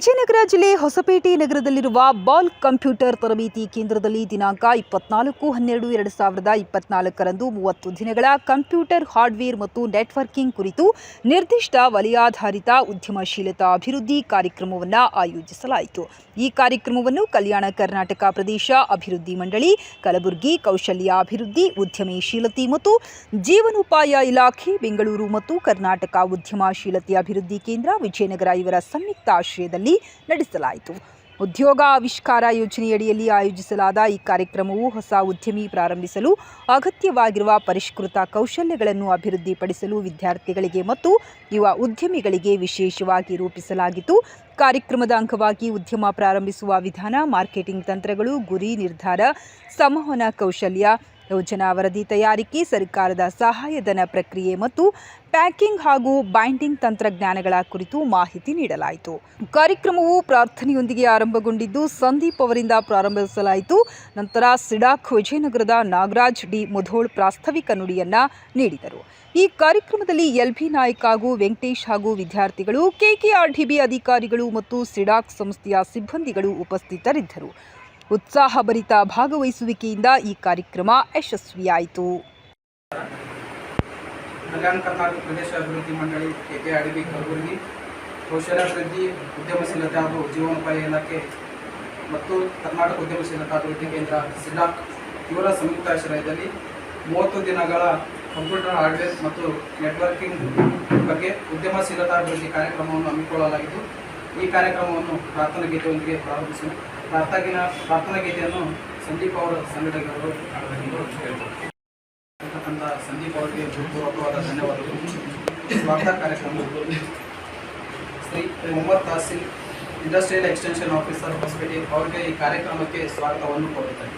ವಿಜಯನಗರ ಜಿಲ್ಲೆ ಹೊಸಪೇಟೆ ನಗರದಲ್ಲಿರುವ ball computer ತರಬೇತಿ ಕೇಂದ್ರದಲ್ಲಿ ದಿನಾಂಕ ಇಪ್ಪತ್ನಾಲ್ಕು ಹನ್ನೆರಡು ಎರಡು ಸಾವಿರದ ಇಪ್ಪತ್ನಾಲ್ಕರಂದು ಮೂವತ್ತು ದಿನಗಳ ಕಂಪ್ಯೂಟರ್, ಹಾರ್ಡ್ವೇರ್ ಮತ್ತು ನೆಟ್ವರ್ಕಿಂಗ್ ಕುರಿತು ನಿರ್ದಿಷ್ಟ ವಲಯಾಧಾರಿತ ಉದ್ಯಮಶೀಲತಾ ಅಭಿವೃದ್ಧಿ ಕಾರ್ಯಕ್ರಮವನ್ನು ಆಯೋಜಿಸಲಾಯಿತು. ಈ ಕಾರ್ಯಕ್ರಮವನ್ನು ಕಲ್ಯಾಣ ಕರ್ನಾಟಕ ಪ್ರದೇಶ ಅಭಿವೃದ್ಧಿ ಮಂಡಳಿ, ಕಲಬುರಗಿ ಕೌಶಲ್ಯ ಅಭಿವೃದ್ಧಿ ಉದ್ಯಮಶೀಲತೆ ಮತ್ತು ಜೀವನೋಪಾಯ ಇಲಾಖೆ, ಬೆಂಗಳೂರು ಮತ್ತು ಕರ್ನಾಟಕ ಉದ್ಯಮಶೀಲತೆ ಅಭಿವೃದ್ಧಿ ಕೇಂದ್ರ, ವಿಜಯನಗರ ಇವರ ಸಂಯುಕ್ತ ಆಶ್ರಯದಲ್ಲಿ ನಡೆಸಲಾಯಿತು. ಉದ್ಯೋಗ ಆವಿಷ್ಕಾರ ಯೋಜನೆಯಡಿಯಲ್ಲಿ ಆಯೋಜಿಸಲಾದ ಈ ಕಾರ್ಯಕ್ರಮವು ಹೊಸ ಉದ್ಯಮಿ ಪ್ರಾರಂಭಿಸಲು ಅಗತ್ಯವಾಗಿರುವ ಪರಿಷ್ಕೃತ ಕೌಶಲ್ಯಗಳನ್ನು ಅಭಿವೃದ್ಧಿಪಡಿಸಲು ವಿದ್ಯಾರ್ಥಿಗಳಿಗೆ ಮತ್ತು ಯುವ ಉದ್ಯಮಿಗಳಿಗೆ ವಿಶೇಷವಾಗಿ ರೂಪಿಸಲಾಗಿತ್ತು. ಕಾರ್ಯಕ್ರಮದ ಅಂಗವಾಗಿ ಉದ್ಯಮ ಪ್ರಾರಂಭಿಸುವ ವಿಧಾನ, ಮಾರ್ಕೆಟಿಂಗ್ ತಂತ್ರಗಳು, ಗುರಿ ನಿರ್ಧಾರ, ಸಂವಹನ ಕೌಶಲ್ಯ ಯೋಜನಾ ವರದಿ ತಯಾರಿಕೆ, ಸರ್ಕಾರದ ಸಹಾಯಧನ ಪ್ರಕ್ರಿಯೆ ಮತ್ತು ಪ್ಯಾಕಿಂಗ್ ಹಾಗೂ ಬೈಂಡಿಂಗ್ ತಂತ್ರಜ್ಞಾನಗಳ ಕುರಿತು ಮಾಹಿತಿ ನೀಡಲಾಯಿತು. ಕಾರ್ಯಕ್ರಮವು ಪ್ರಾರ್ಥನೆಯೊಂದಿಗೆ ಆರಂಭಗೊಂಡಿದ್ದು, ಸಂದೀಪ್ ಅವರಿಂದ ಪ್ರಾರಂಭಿಸಲಾಯಿತು. ನಂತರ ಸಿಡಾಕ್ ವಿಜಯನಗರದ ನಾಗರಾಜ್ ಡಿ. ಮುಧೋಳ್ ಪ್ರಾಸ್ತಾವಿಕ ನುಡಿಯನ್ನ ನೀಡಿದರು. ಈ ಕಾರ್ಯಕ್ರಮದಲ್ಲಿ ಎಲ್ಬಿ ನಾಯ್ಕ ಹಾಗೂ ವೆಂಕಟೇಶ್ ಹಾಗೂ ವಿದ್ಯಾರ್ಥಿಗಳು, ಕೆಕೆಆರ್ಡಿಬಿ ಅಧಿಕಾರಿಗಳು ಮತ್ತು ಸಿಡಾಕ್ ಸಂಸ್ಥೆಯ ಸಿಬ್ಬಂದಿಗಳು ಉಪಸ್ಥಿತರಿದ್ದರು. ಉತ್ಸಾಹಭರಿತ ಭಾಗವಹಿಸುವಿಕೆಯಿಂದ ಈ ಕಾರ್ಯಕ್ರಮ ಯಶಸ್ವಿಯಾಯಿತು. ಕಲ್ಯಾಣ ಕರ್ನಾಟಕ ಪ್ರದೇಶ ಅಭಿವೃದ್ಧಿ ಮಂಡಳಿ ಕೆ ಅಡಿಬಿ ಕಲಬುರಗಿ ಕೌಶಲ್ಯಾಭಿವೃದ್ಧಿ ಉದ್ಯಮಶೀಲತೆ ಹಾಗೂ ಜೀವನೋಪಾಯ ಇಲಾಖೆ ಮತ್ತು ಕರ್ನಾಟಕ ಉದ್ಯಮಶೀಲತಾ ಅಭಿವೃದ್ಧಿ ಕೇಂದ್ರ ಸಿಡಾಕ್ ಇವರ ಸಂಯುಕ್ತಾಶ್ರಯದಲ್ಲಿ ಮೂವತ್ತು ದಿನಗಳ ಕಂಪ್ಯೂಟರ್ ಹಾರ್ಡ್ವೇರ್ ಮತ್ತು ನೆಟ್ವರ್ಕಿಂಗ್ ಬಗ್ಗೆ ಉದ್ಯಮಶೀಲತಾ ಅಭಿವೃದ್ಧಿ ಕಾರ್ಯಕ್ರಮವನ್ನು ಹಮ್ಮಿಕೊಳ್ಳಲಾಗಿದ್ದು, ಈ ಕಾರ್ಯಕ್ರಮವನ್ನು ಪ್ರಾರ್ಥನಾ ಗೀತೆಯೊಂದಿಗೆ ಪ್ರಾರಂಭಿಸೋಣ. ಪ್ರಾರ್ಥನಾ ಪ್ರಾರ್ಥನಾ ಗೀತೆಯನ್ನು ಸಂದೀಪ್ ಅವರ ಸಂಘಟಕರು ಇರ್ತಕ್ಕಂಥ ಸಂದೀಪ್ ಅವರಿಗೆ ಹೃತ್ಪೂರ್ವಕವಾದ ಧನ್ಯವಾದಗಳು. ಸ್ವಾಗತ ಕಾರ್ಯಕ್ರಮ. Shri Mohammed Tasil industrial extension officer Hosapete ಅವರಿಗೆ ಈ ಕಾರ್ಯಕ್ರಮಕ್ಕೆ ಸ್ವಾಗತವನ್ನು ಕೋರುತ್ತೇನೆ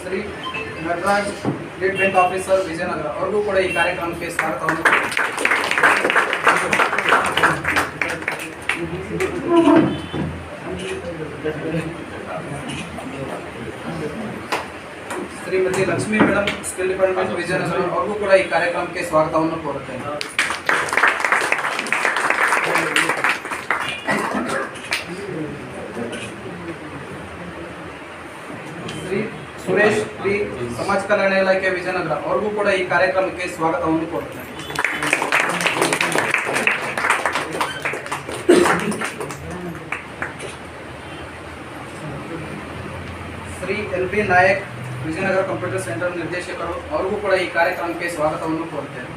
Shri Nataraj lead bank officer Vijayanagara ಅವ್ರಿಗೂ ಕೂಡ ಈ ಕಾರ್ಯಕ್ರಮಕ್ಕೆ ಸ್ವಾಗತವನ್ನು ಕೋರುತ್ತೇನೆ Shrimati Lakshmi madam skill department Vijayanagara ಅವ್ರಿಗೂ ಕೂಡ ಈ ಕಾರ್ಯಕ್ರಮಕ್ಕೆ ಸ್ವಾಗತವನ್ನು ಕೋರುತ್ತೇನೆ ಶ್ರೀ ಸುರೇಶ್ ಡಿ ಕಲ್ಯಾಣ ಇಲಾಖೆ ವಿಜಯನಗರ. ಅವ್ರಿಗೂ ಕೂಡ ಈ ಕಾರ್ಯಕ್ರಮಕ್ಕೆ ಸ್ವಾಗತವನ್ನು ಕೋರುತ್ತೇನೆ. Shri L B Nayak, Vijayanagara computer centre ನಿರ್ದೇಶಕರು, ಅವ್ರಿಗೂ ಕೂಡ ಈ ಕಾರ್ಯಕ್ರಮಕ್ಕೆ ಸ್ವಾಗತವನ್ನು ಕೋರುತ್ತೇನೆ.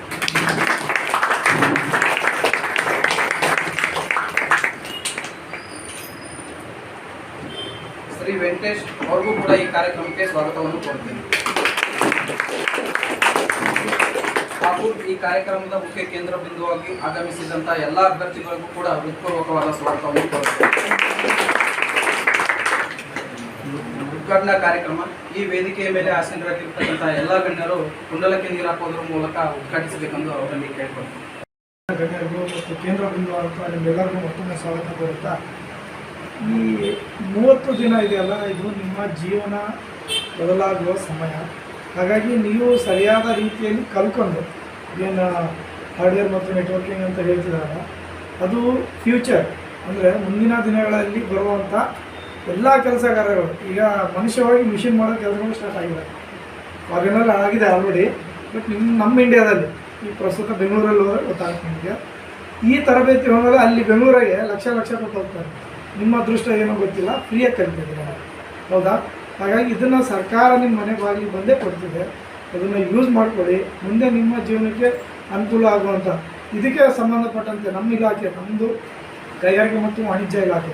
ಶ್ರೀ ವೆಂಕಟೇಶ್, ಅವ್ರಿಗೂ ಕೂಡ ಈ ಕಾರ್ಯಕ್ರಮಕ್ಕೆ ಸ್ವಾಗತವನ್ನು ಕೋರುತ್ತೇನೆ. ಈ ಕಾರ್ಯಕ್ರಮದ ಮುಖ್ಯ ಕೇಂದ್ರ ಬಿಂದುವಾಗಿ ಆಗಮಿಸಿದಂಥ ಎಲ್ಲ ಅಭ್ಯರ್ಥಿಗಳಿಗೂ ಕೂಡ ಹೃತ್ಪೂರ್ವಕವಾದ ಸ್ವಾಗತವನ್ನು ಕೋರುತ್ತೇನೆ. ಉದ್ಘಾಟನಾ ಕಾರ್ಯಕ್ರಮ ಈ ವೇದಿಕೆಯ ಮೇಲೆ ಆಸೀನರಾಗಿರ್ತಕ್ಕಂಥ ಎಲ್ಲ ಗಣ್ಯರು ಕುಂಡಲಕ್ಕೆ ನೀರು ಹಾಕೋದ್ರ ಮೂಲಕ ಉದ್ಘಾಟಿಸಬೇಕೆಂದು ಅವರಲ್ಲಿ ಕೇಳ್ಕೊಳ್ತೀನಿ. ಗಣ್ಯರಿಗೂ ಮತ್ತು ಕೇಂದ್ರ ಬಿಂದು ನಿಮ್ಮೆಲ್ಲರಿಗೂ ಮತ್ತೊಮ್ಮೆ ಸ್ವಾಗತ ಕೋರುತ್ತಾ, ಈ ಮೂವತ್ತು ದಿನ ಇದೆಯಲ್ಲ, ಇದು ನಿಮ್ಮ ಜೀವನ ಬದಲಾಗುವ ಸಮಯ. ಹಾಗಾಗಿ ನೀವು ಸರಿಯಾದ ರೀತಿಯಲ್ಲಿ ಕಲ್ಕೊಂಡು ಏನು ಹಾರ್ಡ್ವೇರ್ ಮತ್ತು ನೆಟ್ವರ್ಕಿಂಗ್ ಅಂತ ಹೇಳ್ತಿದ್ದಾರೆ ಅದು ಫ್ಯೂಚರ್ ಅಂದರೆ ಮುಂದಿನ ದಿನಗಳಲ್ಲಿ ಬರುವಂಥ ಎಲ್ಲ ಕೆಲಸಗಾರರು. ಈಗ ಮನುಷ್ಯವಾಗಿ ಮಿಷಿನ್ ಮಾಡೋ ಕೆಲಸಗಳು ಸ್ಟಾರ್ಟ್ ಆಗಿದೆ ಫಾರಿನಲ್ಲಿ ಆಗಿದೆ ಆಲ್ರೆಡಿ ಬಟ್ ನಿಮ್ಮ ನಮ್ಮ ಇಂಡಿಯಾದಲ್ಲಿ ಈ ಪ್ರಸ್ತುತ ಬೆಂಗಳೂರಲ್ಲಿ ಹೋದರೆ ಗೊತ್ತಾಗುತ್ತೆ ನಿಮಗೆ. ಈ ತರಬೇತಿ ಹೋದರೆ ಅಲ್ಲಿ ಬೆಂಗಳೂರಿಗೆ ಲಕ್ಷ ಲಕ್ಷ ಕೊಟ್ಟು ಹೋಗ್ತಾರೆ. ನಿಮ್ಮ ಅದೃಷ್ಟ ಏನೋ ಗೊತ್ತಿಲ್ಲ ಫ್ರೀಯಾಗಿ ಕಲಿತಿದ್ದೀರ. ಹೌದಾ? ಹಾಗಾಗಿ ಇದನ್ನು ಸರ್ಕಾರ ನಿಮ್ಮ ಮನೆ ಬಾಗಿಲಿಗೆ ಬಂದೇ ಕೊಡ್ತಿದೆ. ಅದನ್ನು ಯೂಸ್ ಮಾಡಿಕೊಳ್ಳಿ. ಮುಂದೆ ನಿಮ್ಮ ಜೀವನಕ್ಕೆ ಅನುಕೂಲ ಆಗುವಂಥ ಇದಕ್ಕೆ ಸಂಬಂಧಪಟ್ಟಂತೆ ನಮ್ಮ ಇಲಾಖೆ ನಮ್ಮದು ಕೈಗಾರಿಕೆ ಮತ್ತು ವಾಣಿಜ್ಯ ಇಲಾಖೆ.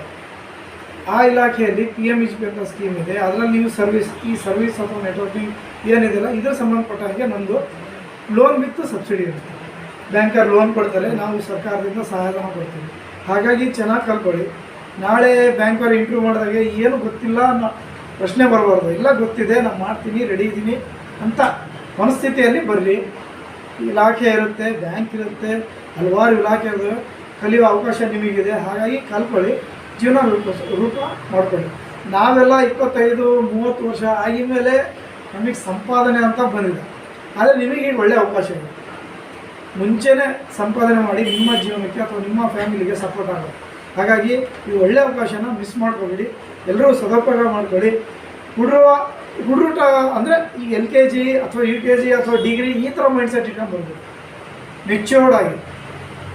ಆ ಇಲಾಖೆಯಲ್ಲಿ ಪಿ ಎಂ ಇಚ್ ಪಿ ಅಂತ ಸ್ಕೀಮ್ ಇದೆ. ಅದರಲ್ಲಿ ನೀವು ಸರ್ವಿಸ್ ಈ ಸರ್ವಿಸ್ ಅಥವಾ ನೆಟ್ವರ್ಕಿಂಗ್ ಏನಿದೆಯಲ್ಲ ಇದರ ಸಂಬಂಧಪಟ್ಟಂಗೆ ನಮ್ಮದು ಲೋನ್ ವಿತ್ ಸಬ್ಸಿಡಿ ಇರುತ್ತೆ. ಬ್ಯಾಂಕರ್ ಲೋನ್ ಕೊಡ್ತಾರೆ, ನಾವು ಸರ್ಕಾರದಿಂದ ಸಹಾಯಧನ ಕೊಡ್ತೀವಿ. ಹಾಗಾಗಿ ಚೆನ್ನಾಗಿ ಕಲ್ಕೊಳ್ಳಿ ನಾಳೆ ಬ್ಯಾಂಕವ್ರು ಇಂಪ್ರೂವ್ ಮಾಡಿದಾಗ ಏನು ಗೊತ್ತಿಲ್ಲ ಅನ್ನೋ ಪ್ರಶ್ನೆ ಬರಬಾರ್ದು. ಇಲ್ಲ, ಗೊತ್ತಿದೆ, ನಾನು ಮಾಡ್ತೀನಿ ರೆಡಿ ಇದ್ದೀನಿ ಅಂತ ಮನಸ್ಥಿತಿಯಲ್ಲಿ ಬರಲಿ. ಇಲಾಖೆ ಇರುತ್ತೆ, ಬ್ಯಾಂಕ್ ಇರುತ್ತೆ, ಹಲವಾರು ಇಲಾಖೆಗಳು ಕಲಿಯುವ ಅವಕಾಶ ನಿಮಗಿದೆ. ಹಾಗಾಗಿ ಕಲ್ಕೊಳ್ಳಿ ಜೀವನ ರೂಪ ರೂಪ ಮಾಡ್ಕೊಳ್ಳಿ. ನಾವೆಲ್ಲ ಇಪ್ಪತ್ತೈದು, ಮೂವತ್ತು ವರ್ಷ ಆಗಿದ ಮೇಲೆ ನಮಗೆ ಸಂಪಾದನೆ ಅಂತ ಬಂದಿದೆ. ಆದರೆ ನಿಮಗೆ ಈಗ ಒಳ್ಳೆಯ ಅವಕಾಶ ಇದೆ. ಮುಂಚೆನೇ ಸಂಪಾದನೆ ಮಾಡಿ ನಿಮ್ಮ ಜೀವನಕ್ಕೆ ಅಥವಾ ನಿಮ್ಮ ಫ್ಯಾಮಿಲಿಗೆ ಸಪೋರ್ಟ್ ಆಗೋದು. ಹಾಗಾಗಿ ಈ ಒಳ್ಳೆಯ ಅವಕಾಶನ ಮಿಸ್ ಮಾಡ್ಕೋಬೇಡಿ. ಎಲ್ಲರೂ ಸದುಪಯೋಗ ಮಾಡ್ಕೊಳ್ಳಿ. ಹುಡುಗ ಹುಡುಗ ಅಂದರೆ ಈಗ ಎಲ್ ಕೆ ಜಿ ಅಥವಾ ಯು ಕೆ ಜಿ ಅಥವಾ ಡಿಗ್ರಿ ಈ ಥರ ಮೈಂಡ್ಸೆಟ್ ಇಟ್ಕೊಂಡು ಬಂದರು ಮೆಚ್ಯೂರ್ಡ್ ಆಗಿ.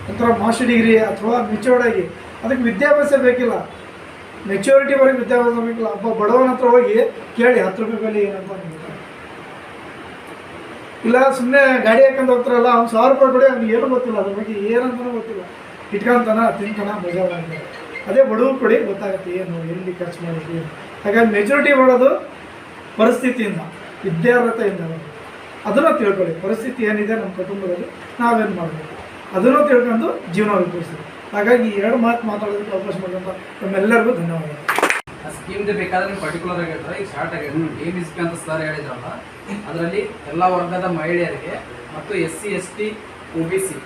ಒಂಥರ ಮಾಸ್ಟರ್ ಡಿಗ್ರಿ ಅಥವಾ ಮೆಚ್ಯೂರ್ಡ್ ಆಗಿ. ಅದಕ್ಕೆ ವಿದ್ಯಾಭ್ಯಾಸ ಬೇಕಿಲ್ಲ. ಮೆಚ್ಯೂರಿಟಿ ಬರೀ ವಿದ್ಯಾಭ್ಯಾಸ ಬೇಕಿಲ್ಲ. ಒಬ್ಬ ಬಡವನ ಹತ್ರ ಹೋಗಿ ಕೇಳಿ ಹತ್ತು ರೂಪಾಯಿ ಬೆಲೆ ಏನಂತ ಇಲ್ಲ ಸುಮ್ಮನೆ ಗಾಡಿ ಹಾಕೊಂಡು ಹೋಗ್ತಾರಲ್ಲ, ಅವ್ನು ಸಾವಿರ ರೂಪಾಯಿ ಕೊಡಿ, ಅವ್ನಿಗೆ ಏನು ಗೊತ್ತಿಲ್ಲ. ಅದ್ರ ಬಗ್ಗೆ ಏನಂತನೂ ಗೊತ್ತಿಲ್ಲ. ಇಟ್ಕೊಂತಾನ, ತಿಂತಾನ ಮಾಡ್ತಾರೆ ಅದೇ ಬಡವ್ರು ಕೊಡಿ, ಗೊತ್ತಾಗುತ್ತೆ ಏನು, ಎಲ್ಲಿ ಖರ್ಚು ಮಾಡಿದ್ವಿ ಹಾಗಾಗಿ ಮೆಚುರಿಟಿ ಮಾಡೋದು ಪರಿಸ್ಥಿತಿಯಿಂದ, ವಿದ್ಯಾರ್ಹತೆಯಿಂದ ಅದನ್ನು ತಿಳ್ಕೊಳ್ಳಿ. ಪರಿಸ್ಥಿತಿ ಏನಿದೆ ನಮ್ಮ ಕುಟುಂಬದಲ್ಲಿ, ನಾವೇನು ಮಾಡಬೇಕು? ಅದನ್ನು ತಿಳ್ಕೊಂಡು ಜೀವನ ರೂಪಿಸ್ತೀವಿ ಹಾಗಾಗಿ ಈ ಎರಡು ಮಾತು ಮಾತಾಡೋದಕ್ಕೆ ಅವಕಾಶ ಮಾಡಿದಂಥ ನಮ್ಮೆಲ್ಲರಿಗೂ ಧನ್ಯವಾದಗಳು. ಆ ಸ್ಕೀಮ್ದು ಬೇಕಾದ್ರೆ ಪರ್ಟಿಕ್ಯುಲರ್ ಆಗಿ ಹೇಳ್ತಾರೆ. ಈಗ ಸ್ಟಾರ್ಟ್ ಆಗಿದೆ ಎ ಬಿ ಅಂತ ಸರ್ ಹೇಳಿದ್ರಲ್ಲ, ಅದರಲ್ಲಿ ಎಲ್ಲ ವರ್ಗದ ಮಹಿಳೆಯರಿಗೆ ಮತ್ತು S C S T O B C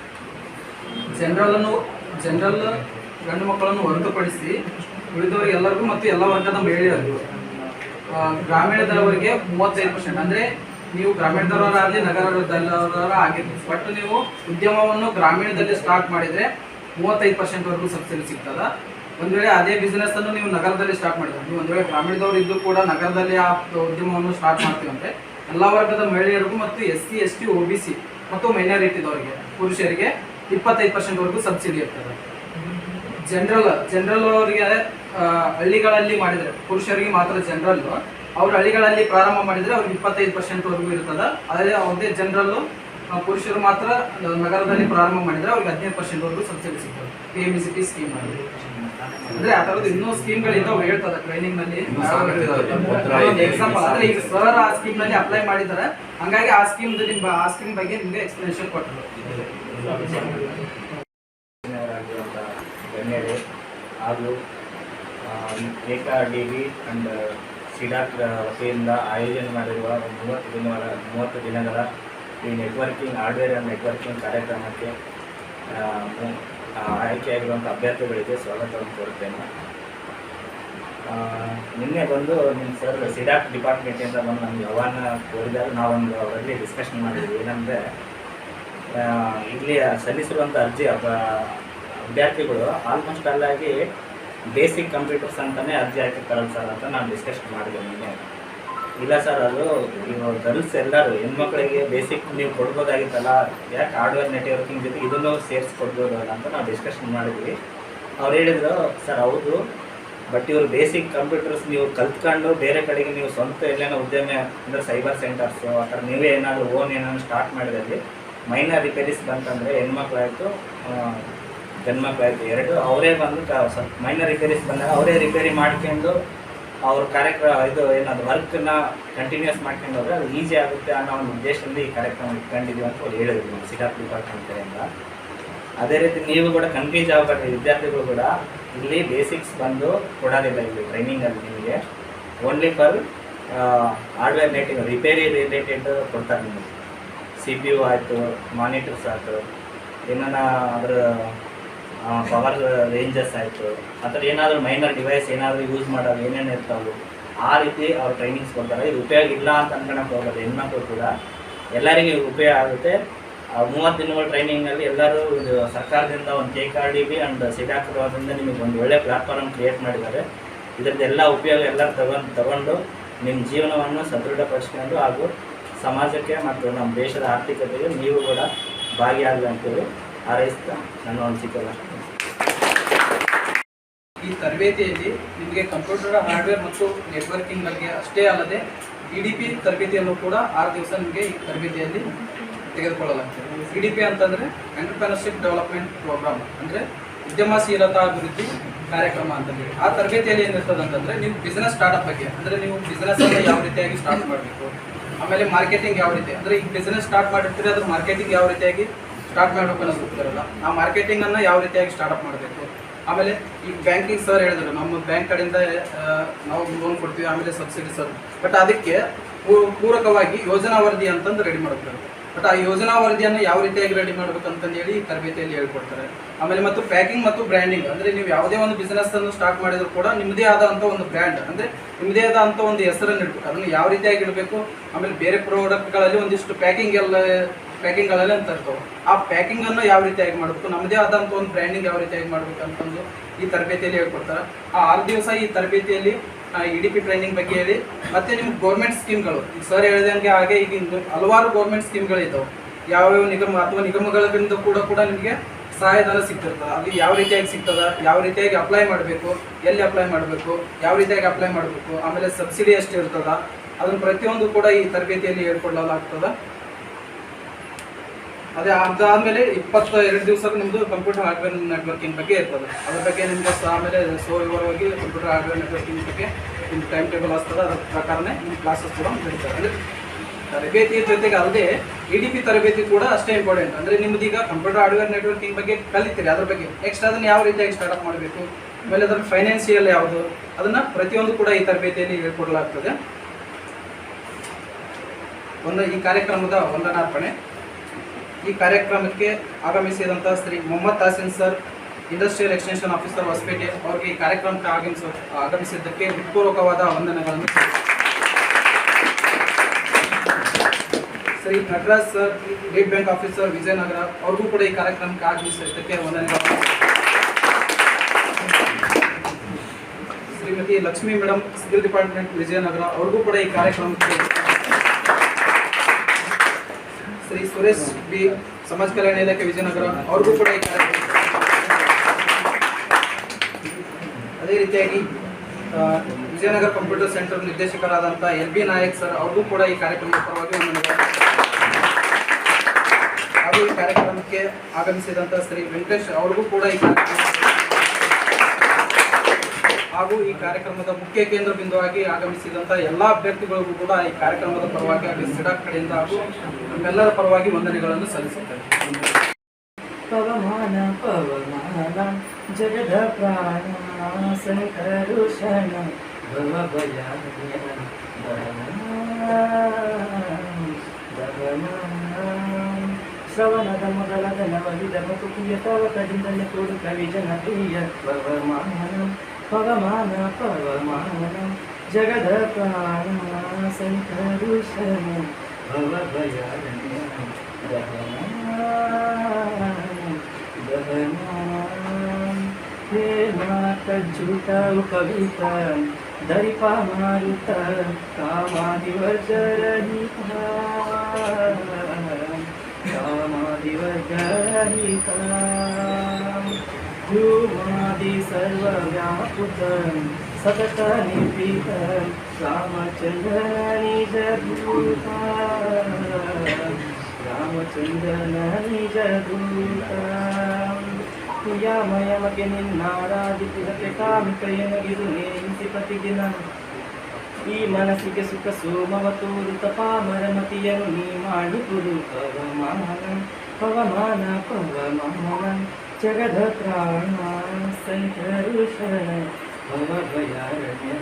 ಜನರಲ್ಲೂ general ಗಂಡು ಮಕ್ಕಳನ್ನು ಹೊರತುಪಡಿಸಿ ಉಳಿದವರಿಗೆ ಎಲ್ಲರಿಗೂ ಮತ್ತು ಎಲ್ಲ ವರ್ಗದ ಮಹಿಳೆಯರಿಗೂ ಗ್ರಾಮೀಣದವರಿಗೆ ಮೂವತ್ತೈದು ಪರ್ಸೆಂಟ್ ಅಂದರೆ ನೀವು ಗ್ರಾಮೀಣದವರಾಗಲಿ ನಗರದಲ್ಲವರ ಆಗಿರ್ಲಿ ಬಟ್ ನೀವು ಉದ್ಯಮವನ್ನು ಗ್ರಾಮೀಣದಲ್ಲಿ ಸ್ಟಾರ್ಟ್ ಮಾಡಿದರೆ ಮೂವತ್ತೈದು ಪರ್ಸೆಂಟ್ವರೆಗೂ ಸಬ್ಸಿಡಿ ಸಿಗ್ತದ. ಒಂದು ವೇಳೆ ಅದೇ ಬಿಸ್ನೆಸ್ ಅನ್ನು ನೀವು ನಗರದಲ್ಲಿ ಸ್ಟಾರ್ಟ್ ಮಾಡಿದ್ರೆ, ನೀವು ಒಂದು ವೇಳೆ ಗ್ರಾಮೀಣದವರು ಇದ್ದು ಕೂಡ ನಗರದಲ್ಲಿ ಆ ಉದ್ಯಮವನ್ನು ಸ್ಟಾರ್ಟ್ ಮಾಡ್ತೀವಿ ಅಂದ್ರೆ, ಎಲ್ಲ ವರ್ಗದ ಮಹಿಳೆಯರಿಗೂ ಮತ್ತು S C, S T O B C ಮತ್ತು ಮೈನಾರಿಟಿದವರಿಗೆ ಪುರುಷರಿಗೆ ಇಪ್ಪತ್ತೈದು ಪರ್ಸೆಂಟ್ವರೆಗೂ ಸಬ್ಸಿಡಿ ಇರ್ತದೆ. ಜನರಲ್ ಜನರಲ್ ಅವರಿಗೆ ಹಳ್ಳಿಗಳಲ್ಲಿ ಮಾಡಿದರೆ ಪುರುಷರಿಗೆ ಮಾತ್ರ ಜನರಲ್. ಅವ್ರು ಹಳ್ಳಿಗಳಲ್ಲಿ ಪ್ರಾರಂಭ ಮಾಡಿದರೆ ಅವ್ರಿಗೆ ಇಪ್ಪತ್ತೈದು ಪರ್ಸೆಂಟ್ವರೆಗೂ ಇರ್ತದೆ. ಅದೇ ಅವ್ರದೇ ಜನರಲ್ಲು ಪುರುಷರು ಮಾತ್ರ ನಗರದಲ್ಲಿ ಪ್ರಾರಂಭ ಮಾಡಿದರೆ ಅವ್ರಿಗೆ ಹದಿನೈದು ಪರ್ಸೆಂಟ್ವರೆಗೂ ಸಬ್ಸಿಡಿ ಸಿಗ್ತದೆ. P M C P scheme ಅಲ್ಲಿ. ಅಂದ್ರೆ ಆ ಥರದ್ದು ಇನ್ನೂ ಸ್ಕೀಮ್ಗಳಿಂದ ಹೇಳ್ತಾರೆ ಟ್ರೈನಿಂಗ್ನಲ್ಲಿ. ಎಕ್ಸಾಂಪಲ್ ಅಂದ್ರೆ ಈಗ ಸರ್ ಆ ಸ್ಕೀಮ್ನಲ್ಲಿ ಅಪ್ಲೈ ಮಾಡಿದ್ದಾರೆ. ಹಂಗಾಗಿ ಆ ಸ್ಕೀಮ್ ಆ ಸ್ಕೀಮ್ ಬಗ್ಗೆ ನಿಮಗೆ ಎಕ್ಸ್ಪ್ಲನೇಷನ್ ಕೊಟ್ಟರು ಗಣ್ಯರು ಹಾಗೂ ಏಕಾ ಡಿ ಅಂಡ್ ಸಿಡಾಕ್ ವತಿಯಿಂದ ಆಯೋಜನೆ ಮಾಡಿರುವ ಮೂವತ್ತು ದಿನಗಳ ಮೂವತ್ತು ದಿನಗಳ ಈ ನೆಟ್ವರ್ಕಿಂಗ್ ಹಾರ್ಡ್ವೇರ್ ಆ್ಯಂಡ್ ನೆಟ್ವರ್ಕಿಂಗ್ ಕಾರ್ಯಕ್ರಮಕ್ಕೆ ಆಯ್ಕೆಯಾಗಿರುವಂಥ ಅಭ್ಯರ್ಥಿಗಳಿಗೆ ಸ್ವಾಗತವನ್ನು ಕೋರುತ್ತೇನೆ. ನಿನ್ನೆ ಬಂದು ನಿಮ್ಮ ಸರ್ ಸಿಡಾಕ್ ಡಿಪಾರ್ಟ್ಮೆಂಟಿಂದ ಬಂದು ನಮಗೆ ಆಹ್ವಾನ ಕೋರಿದಾಗ ನಾವೊಂದು ಅವರಲ್ಲಿ ಡಿಸ್ಕಷನ್ ಮಾಡಿದ್ವಿ. ಏನಂದರೆ ಇಲ್ಲಿ ಸಲ್ಲಿಸಿರುವಂಥ ಅರ್ಜಿ ಅಬ- ಅಭ್ಯರ್ಥಿಗಳು ಆಲ್ಮೋಸ್ಟ್ ಅಲ್ಲಾಗಿ ಬೇಸಿಕ್ ಕಂಪ್ಯೂಟರ್ಸ್ ಅಂತಲೇ ಅರ್ಜಿ ಹಾಕಿರ್ತಾರಲ್ಲ ಸರ್ ಅಂತ ನಾನು ಡಿಸ್ಕಸ್ ಮಾಡಿದೆ ನಿನ್ನೆ. ಇಲ್ಲ ಸರ್ ಅದು ಇವಾಗ ಗರ್ಲ್ಸ್ ಎಲ್ಲರೂ ಹೆಣ್ಮಕ್ಳಿಗೆ ಬೇಸಿಕ್ ನೀವು ಕೊಡ್ಬೋದಾಗಿತ್ತಲ್ಲ, ಯಾಕೆ ಹಾರ್ಡ್ವೇರ್ ನೆಟ್ವರ್ಕಿಂಗ್ ಜೊತೆ ಇದನ್ನು ಸೇರಿಸ್ಕೊಡ್ಬೋದು ಅಂತ ನಾವು ಡಿಸ್ಕಷನ್ ಮಾಡಿದ್ವಿ. ಅವ್ರು ಹೇಳಿದ್ರು ಸರ್ ಹೌದು ಬಟ್ ಇವರು ಬೇಸಿಕ್ ಕಂಪ್ಯೂಟರ್ಸ್ ನೀವು ಕಲ್ತ್ಕೊಂಡು ಬೇರೆ ಕಡೆಗೆ ನೀವು ಸ್ವಂತ ಎಲ್ಲೇನೋ ಉದ್ಯಮ ಅಂದರೆ ಸೈಬರ್ ಸೆಂಟರ್ಸು ಆ ಥರ ನೀವೇ ಏನಾದರೂ ಓನ್ ಏನಾದರೂ ಸ್ಟಾರ್ಟ್ ಮಾಡಿದಲ್ಲಿ ಮೈನರ್ ರಿಪೇರಿಸ್ ಬಂತಂದರೆ ಹೆಣ್ಮಕ್ಳಾಯಿತು ಗಂಡ್ಮಕ್ಳಾಯಿತು ಎರಡು, ಅವರೇ ಬಂದು ಮೈನರ್ ರಿಪೇರಿಸ್ ಬಂದಾಗ ಅವರೇ ರಿಪೇರಿ ಮಾಡ್ಕೊಂಡು ಅವ್ರ ಕಾರ್ಯಕ್ರಮ ಇದು ಏನಾದ್ರು ವರ್ಕ್ನ ಕಂಟಿನ್ಯೂಸ್ ಮಾಡ್ಕೊಂಡು ಹೋದ್ರೆ ಅದು ಈಸಿ ಆಗುತ್ತೆ ಅನ್ನೋ ಒಂದು ಉದ್ದೇಶದಲ್ಲಿ ಈ ಕಾರ್ಯಕ್ರಮ ಇಟ್ಕೊಂಡಿದ್ವಿ ಅಂತ ಅವ್ರು ಹೇಳಿದ್ರು ನಮ್ಮ ಸಿಡಾಪ್ ಡಿಪಾರ್ಟ್ಮೆಂಟ್ ಕಡೆಯಿಂದ. ಅದೇ ರೀತಿ ನೀವು ಕೂಡ ಕನ್ಫ್ಯೂಸ್ ಆಗಬೇಡಿ ವಿದ್ಯಾರ್ಥಿಗಳು ಕೂಡ ಇಲ್ಲಿ ಬೇಸಿಕ್ಸ್ ಬಂದು ಕೊಡೋದಿಲ್ಲ ಇಲ್ಲಿ ಟ್ರೈನಿಂಗಲ್ಲಿ ನಿಮಗೆ. Only for hardware netting repair related ಕೊಡ್ತಾರೆ ನಿಮಗೆ. ಸಿ ಪಿ ಯು ಆಯಿತು ಮಾನಿಟರ್ಸ್ ಆಯಿತು ಏನನ್ನ ಅದರ ಪವರ್ ರೇಂಜಸ್ ಆಯಿತು. ಆ ಥರ ಏನಾದರೂ ಮೈನರ್ ಡಿವೈಸ್ ಏನಾದರೂ ಯೂಸ್ ಮಾಡೋದು ಏನೇನು ಇರ್ತಾವೆ ಆ ರೀತಿ ಅವ್ರು ಟ್ರೈನಿಂಗ್ಸ್ ಕೊಡ್ತಾರೆ. ಇದು ಉಪಯೋಗ ಇಲ್ಲ ಅಂತ ಅನ್ಕೊಳಕ್ಕೆ ಹೋಗೋದು. ಹೆಣ್ಮಕ್ಳು ಕೂಡ ಎಲ್ಲರಿಗೂ ಉಪಯೋಗ ಆಗುತ್ತೆ. ಮೂವತ್ತು ದಿನಗಳ ಟ್ರೈನಿಂಗಲ್ಲಿ ಎಲ್ಲರೂ ಇದು ಸರ್ಕಾರದಿಂದ ಒಂದು K R D B and ಸಿಡಾಕ್ರದಿಂದ ನಿಮಗೆ ಒಂದು ಒಳ್ಳೆ ಪ್ಲಾಟ್ಫಾರ್ಮ್ ಕ್ರಿಯೇಟ್ ಮಾಡಿದ್ದಾರೆ. ಇದರದ್ದು ಎಲ್ಲ ಉಪಯೋಗ ಎಲ್ಲರೂ ತಗೊಂಡು ತಗೊಂಡು ನಿಮ್ಮ ಜೀವನವನ್ನು ಸದೃಢಪಡಿಸ್ಕೊಂಡು ಹಾಗೂ ಸಮಾಜಕ್ಕೆ ಮತ್ತು ನಮ್ಮ ದೇಶದ ಆರ್ಥಿಕತೆಗೆ ನೀವು ಕೂಡ ಭಾಗಿಯಾಗಲಿ ಅಂತೇಳಿ ಹಾರೈಸ್ತಾ ನನ್ನ ಅನಿಸಿಕೆ ಈ ತರಬೇತಿಯಲ್ಲಿ ನಿಮಗೆ ಕಂಪ್ಯೂಟರ್ ಹಾರ್ಡ್ವೇರ್ ಮತ್ತು ನೆಟ್ವರ್ಕಿಂಗ್ ಬಗ್ಗೆ ಅಷ್ಟೇ ಅಲ್ಲದೆ ಇ ಡಿ ಪಿ ತರಬೇತಿಯನ್ನು ಕೂಡ ಆರು ದಿವಸ ನಿಮಗೆ ಈ ತರಬೇತಿಯಲ್ಲಿ ತೆಗೆದುಕೊಳ್ಳಲಾಗ್ತದೆ. ಇ ಡಿ ಪಿ ಅಂತಂದರೆ ಎಂಟರ್ಪ್ರಿನರ್ಶಿಪ್ ಡೆವಲಪ್ಮೆಂಟ್ ಪ್ರೋಗ್ರಾಮ್ ಅಂದರೆ ಉದ್ಯಮಶೀಲತಾ ಅಭಿವೃದ್ಧಿ ಕಾರ್ಯಕ್ರಮ ಅಂತ ಹೇಳಿ. ಆ ತರಬೇತಿಯಲ್ಲಿ ಏನಿರ್ತದೆ ಅಂತಂದರೆ ನೀವು ಬಿಸ್ನೆಸ್ ಸ್ಟಾರ್ಟಪ್ ಬಗ್ಗೆ, ಅಂದರೆ ನೀವು ಬಿಸ್ನೆಸ್ ಅನ್ನು ಯಾವ ರೀತಿಯಾಗಿ ಸ್ಟಾರ್ಟ್ ಮಾಡಬೇಕು, ಆಮೇಲೆ ಮಾರ್ಕೆಟಿಂಗ್ ಯಾವ ರೀತಿ, ಅಂದರೆ ಈಗ ಬಿಸ್ನೆಸ್ ಸ್ಟಾರ್ಟ್ ಮಾಡಿರ್ತೀರಿ, ಅದ್ರ ಮಾರ್ಕೆಟಿಂಗ್ ಯಾವ ರೀತಿಯಾಗಿ ಸ್ಟಾರ್ಟ್ ಮಾಡಬೇಕು ಗೊತ್ತಿರಲ್ಲ ಆ ಮಾರ್ಕೆಟಿಂಗನ್ನು ಯಾವ ರೀತಿಯಾಗಿ ಸ್ಟಾರ್ಟ್ಅಪ್ ಮಾಡಬೇಕು? ಆಮೇಲೆ ಈ ಬ್ಯಾಂಕಿಂಗ್ ಸರ್ ಹೇಳಿದ್ರು, ನಮ್ಮ ಬ್ಯಾಂಕ್ ಕಡೆಯಿಂದ ನಾವು ಲೋನ್ ಕೊಡ್ತೀವಿ, ಆಮೇಲೆ ಸಬ್ಸಿಡಿ ಸರ್ ಬಟ್ ಅದಕ್ಕೆ ಪೂರಕವಾಗಿ ಯೋಜನಾ ವರದಿ ಅಂತಂದು ರೆಡಿ ಮಾಡಬೇಕು ಬಟ್ ಆ ಯೋಜನಾ ವರದಿಯನ್ನು ಯಾವ ರೀತಿಯಾಗಿ ರೆಡಿ ಮಾಡ್ಬೇಕಂತಂದು ಹೇಳಿ ತರಬೇತಿಯಲ್ಲಿ ಹೇಳ್ಕೊಡ್ತಾರೆ. ಆಮೇಲೆ ಮತ್ತು ಪ್ಯಾಕಿಂಗ್ ಮತ್ತು ಬ್ರ್ಯಾಂಡಿಂಗ್ ಅಂದರೆ ನೀವು ಯಾವುದೇ ಒಂದು ಬಿಸ್ನೆಸ್ ಅನ್ನು ಸ್ಟಾರ್ಟ್ ಮಾಡಿದ್ರು ಕೂಡ ನಿಮ್ಮದೇ ಆದಂಥ ಒಂದು ಬ್ರ್ಯಾಂಡ್ ಅಂದರೆ ನಿಮ್ಮದೇ ಆದಂಥ ಒಂದು ಹೆಸರನ್ನು ಇಡ್ಬೇಕು. ಅದನ್ನು ಯಾವ ರೀತಿಯಾಗಿ ಇಡಬೇಕು? ಆಮೇಲೆ ಬೇರೆ ಪ್ರಾಡಕ್ಟ್ಗಳಲ್ಲಿ ಒಂದಿಷ್ಟು ಪ್ಯಾಕಿಂಗ್ ಎಲ್ಲ ಪ್ಯಾಕಿಂಗ್ಗಳಲ್ಲಿ ಅಂತ ಇರ್ತವೆ. ಆ ಪ್ಯಾಕಿಂಗನ್ನು ಯಾವ ರೀತಿಯಾಗಿ ಮಾಡಬೇಕು? ನಮ್ಮದೇ ಆದಂಥ ಒಂದು ಬ್ರ್ಯಾಂಡಿಂಗ್ ಯಾವ ರೀತಿಯಾಗಿ ಮಾಡ್ಬೇಕು ಅಂತಂದು ಈ ತರಬೇತಿಯಲ್ಲಿ ಹೇಳ್ಕೊಡ್ತಾರೆ. ಆ ಆರು ದಿವಸ ಈ ತರಬೇತಿಯಲ್ಲಿ ಇ ಡಿ ಪಿ ಟ್ರೈನಿಂಗ್ ಬಗ್ಗೆ ಹೇಳಿ, ಮತ್ತೆ ನಿಮ್ಗೆ ಗೌರ್ಮೆಂಟ್ ಸ್ಕೀಮ್ಗಳು ಈಗ ಸರ್ ಹೇಳಿದಂಗೆ ಹಾಗೆ ಈಗ ಹಲವಾರು ಗೌರ್ಮೆಂಟ್ ಇದ್ದಾವೆ. ಯಾವ್ಯಾವ ನಿಗಮ ಅಥವಾ ನಿಗಮಗಳಿಂದ ಕೂಡ ಕೂಡ ನಿಮಗೆ ಸಹಾಯಧನ ಸಿಗ್ತಿರ್ತದೆ. ಅಲ್ಲಿ ಯಾವ ರೀತಿಯಾಗಿ ಸಿಗ್ತದ? ಯಾವ ರೀತಿಯಾಗಿ ಅಪ್ಲೈ ಮಾಡಬೇಕು? ಎಲ್ಲಿ ಅಪ್ಲೈ ಮಾಡಬೇಕು? ಯಾವ ರೀತಿಯಾಗಿ ಅಪ್ಲೈ ಮಾಡಬೇಕು? ಆಮೇಲೆ ಸಬ್ಸಿಡಿ ಎಷ್ಟು ಇರ್ತದ ಅದನ್ನು ಪ್ರತಿಯೊಂದು ಕೂಡ ಈ ತರಬೇತಿಯಲ್ಲಿ ಹೇಳ್ಕೊಡಲಾಗ್ತದ. ಅದೇ ಅದಾದ್ಮೇಲೆ ಇಪ್ಪತ್ತ ಎರಡು ದಿವಸ ನಿಮ್ಮದು ಕಂಪ್ಯೂಟರ್ ಹಾರ್ಡ್ವೇರ್ ನೆಟ್ವರ್ಕಿಂಗ್ ಬಗ್ಗೆ ಇರ್ತದೆ. ಅದ್ರ ಬಗ್ಗೆ ನಿಮಗೆ ಆಮೇಲೆ ಸೋ ವಿವರವಾಗಿ ಕಂಪ್ಯೂಟರ್ ಹಾರ್ಡ್ವೇರ್ ನೆಟ್ವರ್ಕಿಂಗ್ ಬಗ್ಗೆ ನಿಮ್ಗೆ ಟೈಮ್ ಟೇಬಲ್ ಆಗ್ತದೆ. ಅದ್ರ ಪ್ರಕಾರನೇ ನಿಮ್ಮ ಕ್ಲಾಸಸ್ ಕೂಡ ನಡೀತಾರೆ ಅಂದರೆ ತರಬೇತಿ ಜೊತೆಗೆ ಅಲ್ಲದೆ ಇ ಡಿ ಪಿ ತರಬೇತಿ ಕೂಡ ಅಷ್ಟೇ ಇಂಪಾರ್ಟೆಂಟ್ ಅಂದರೆ ನಿಮ್ದೀಗ ಕಂಪ್ಯೂಟರ್ ಹಾರ್ಡ್ವೇರ್ ನೆಟ್ವರ್ಕಿಂಗ್ ಬಗ್ಗೆ ಕಲಿತೀರಿ. ಅದ್ರ ಬಗ್ಗೆ ನೆಕ್ಸ್ಟ್ ಅದನ್ನು ಯಾವ ರೀತಿಯಾಗಿ ಸ್ಟಾರ್ಟ್ ಮಾಡಬೇಕು? ಆಮೇಲೆ ಅದರ ಫೈನಾನ್ಸಿಯಲ್ ಯಾವುದು? ಅದನ್ನು ಪ್ರತಿಯೊಂದು ಕೂಡ ಈ ತರಬೇತಿಯಲ್ಲಿ ಹೇಳ್ಕೊಡಲಾಗ್ತದೆ. ಒಂದು ಈ ಕಾರ್ಯಕ್ರಮದ ವಂದನಾರ್ಪಣೆ. ಈ ಕಾರ್ಯಕ್ರಮಕ್ಕೆ ಆಗಮಿಸಿದಂಥ Shri Mohammed Tasin sir industrial extension officer Hosapete ಅವರಿಗೆ ಈ ಕಾರ್ಯಕ್ರಮಕ್ಕೆ ಆಗಮಿಸ ಆಗಮಿಸಿದ್ದಕ್ಕೆ ಹೃತ್ಪೂರ್ವಕವಾದ ವಂದನೆಗಳನ್ನು Shri Nataraj sir lead bank officer Vijayanagara, ಅವ್ರಿಗೂ ಕೂಡ ಈ ಕಾರ್ಯಕ್ರಮಕ್ಕೆ ಆಗಮಿಸಿದ್ದಕ್ಕೆ ವಂದನೆಗಳು Shrimati Lakshmi madam civil department Vijayanagara, ಅವ್ರಿಗೂ ಕೂಡ ಈ ಕಾರ್ಯಕ್ರಮಕ್ಕೆ ಶ್ರೀ ಸುರೇಶ್ ಬಿ, ಸಮಾಜ ಕಲ್ಯಾಣ ಇಲಾಖೆ ವಿಜಯನಗರ, ಅವ್ರಿಗೂ ಕೂಡ ಈ ಕಾರ್ಯಕ್ರಮ ಅದೇ ರೀತಿಯಾಗಿ ವಿಜಯನಗರ ಕಂಪ್ಯೂಟರ್ ಸೆಂಟರ್ ನಿರ್ದೇಶಕರಾದಂಥ ಎಲ್ ಬಿ ನಾಯಕ್ ಸರ್, ಅವ್ರಿಗೂ ಕೂಡ ಈ ಕಾರ್ಯಕ್ರಮದ ಪರವಾಗಿ ಹಾಗೂ ಈ ಕಾರ್ಯಕ್ರಮಕ್ಕೆ ಆಗಮಿಸಿದಂಥ ಶ್ರೀ ವೆಂಕಟೇಶ್ ಅವ್ರಿಗೂ ಕೂಡ ಈ ಕಾರ್ಯಕ್ರಮ ಹಾಗೂ ಈ ಕಾರ್ಯಕ್ರಮದ ಮುಖ್ಯ ಕೇಂದ್ರ ಬಿಂದುವಾಗಿ ಆಗಮಿಸಿದಂಥ ಎಲ್ಲ ಅಭ್ಯರ್ಥಿಗಳಿಗೂ ಕೂಡ ಈ ಕಾರ್ಯಕ್ರಮದ ಪರವಾಗಿ ಹಾಗೂ ಸಿಡಾಕ್ ಕಡೆಯಿಂದ ಹಾಗೂ ನಮ್ಮೆಲ್ಲರ ಪರವಾಗಿ ವಂದನೆಗಳನ್ನು ಸಲ್ಲಿಸುತ್ತೇನೆ ಪವಮಾನ ಪವಮಾನ ಜಗದ ಪ್ರಾಣ ಸಂಕರುಷಣ ಭವ ಭಯ ಶ್ರವಣದ ಮೊದಲದ ನವವಿಧ ಮುಕುಕಿಯ ತವಕದಿಂದಲೇ ಕೂಡು ಕವಿ ಜನಪ್ರಿಯ भगवान पवमान जगदप्राण शङ्करुषण भवभयारण्य हे मातज्जुत कवित दरिपा मारुत कामादिवजरहिता कामादिवजरहिता धूमादि सर्वव्यापुत सतत निपीत रामचन्द्र निजभूता ರಾಮಚಂದ್ರನ ನಿಜ ದೂತ ಯಾಮಯಮಗೆ ನಿನ್ನಾರಾಧಿಸುವುದಕ್ಕೆ ಕಾಮಿಕೆಯನಗಿದು ನೇಮಿಸಿ ಪ್ರತಿದಿನ ಈ ಮನಸ್ಸಿಗೆ ಸುಖ ಸೋಮವ ತೋರುತ ಪಾಮರಮತಿಯನು ನೀ ಮಾಡಿಕೊಡು ಪವಮಾನ ಪವಮಾನ ಪವಮಾನ जगधप्राणा सङ्करुशरण भवभयारण्य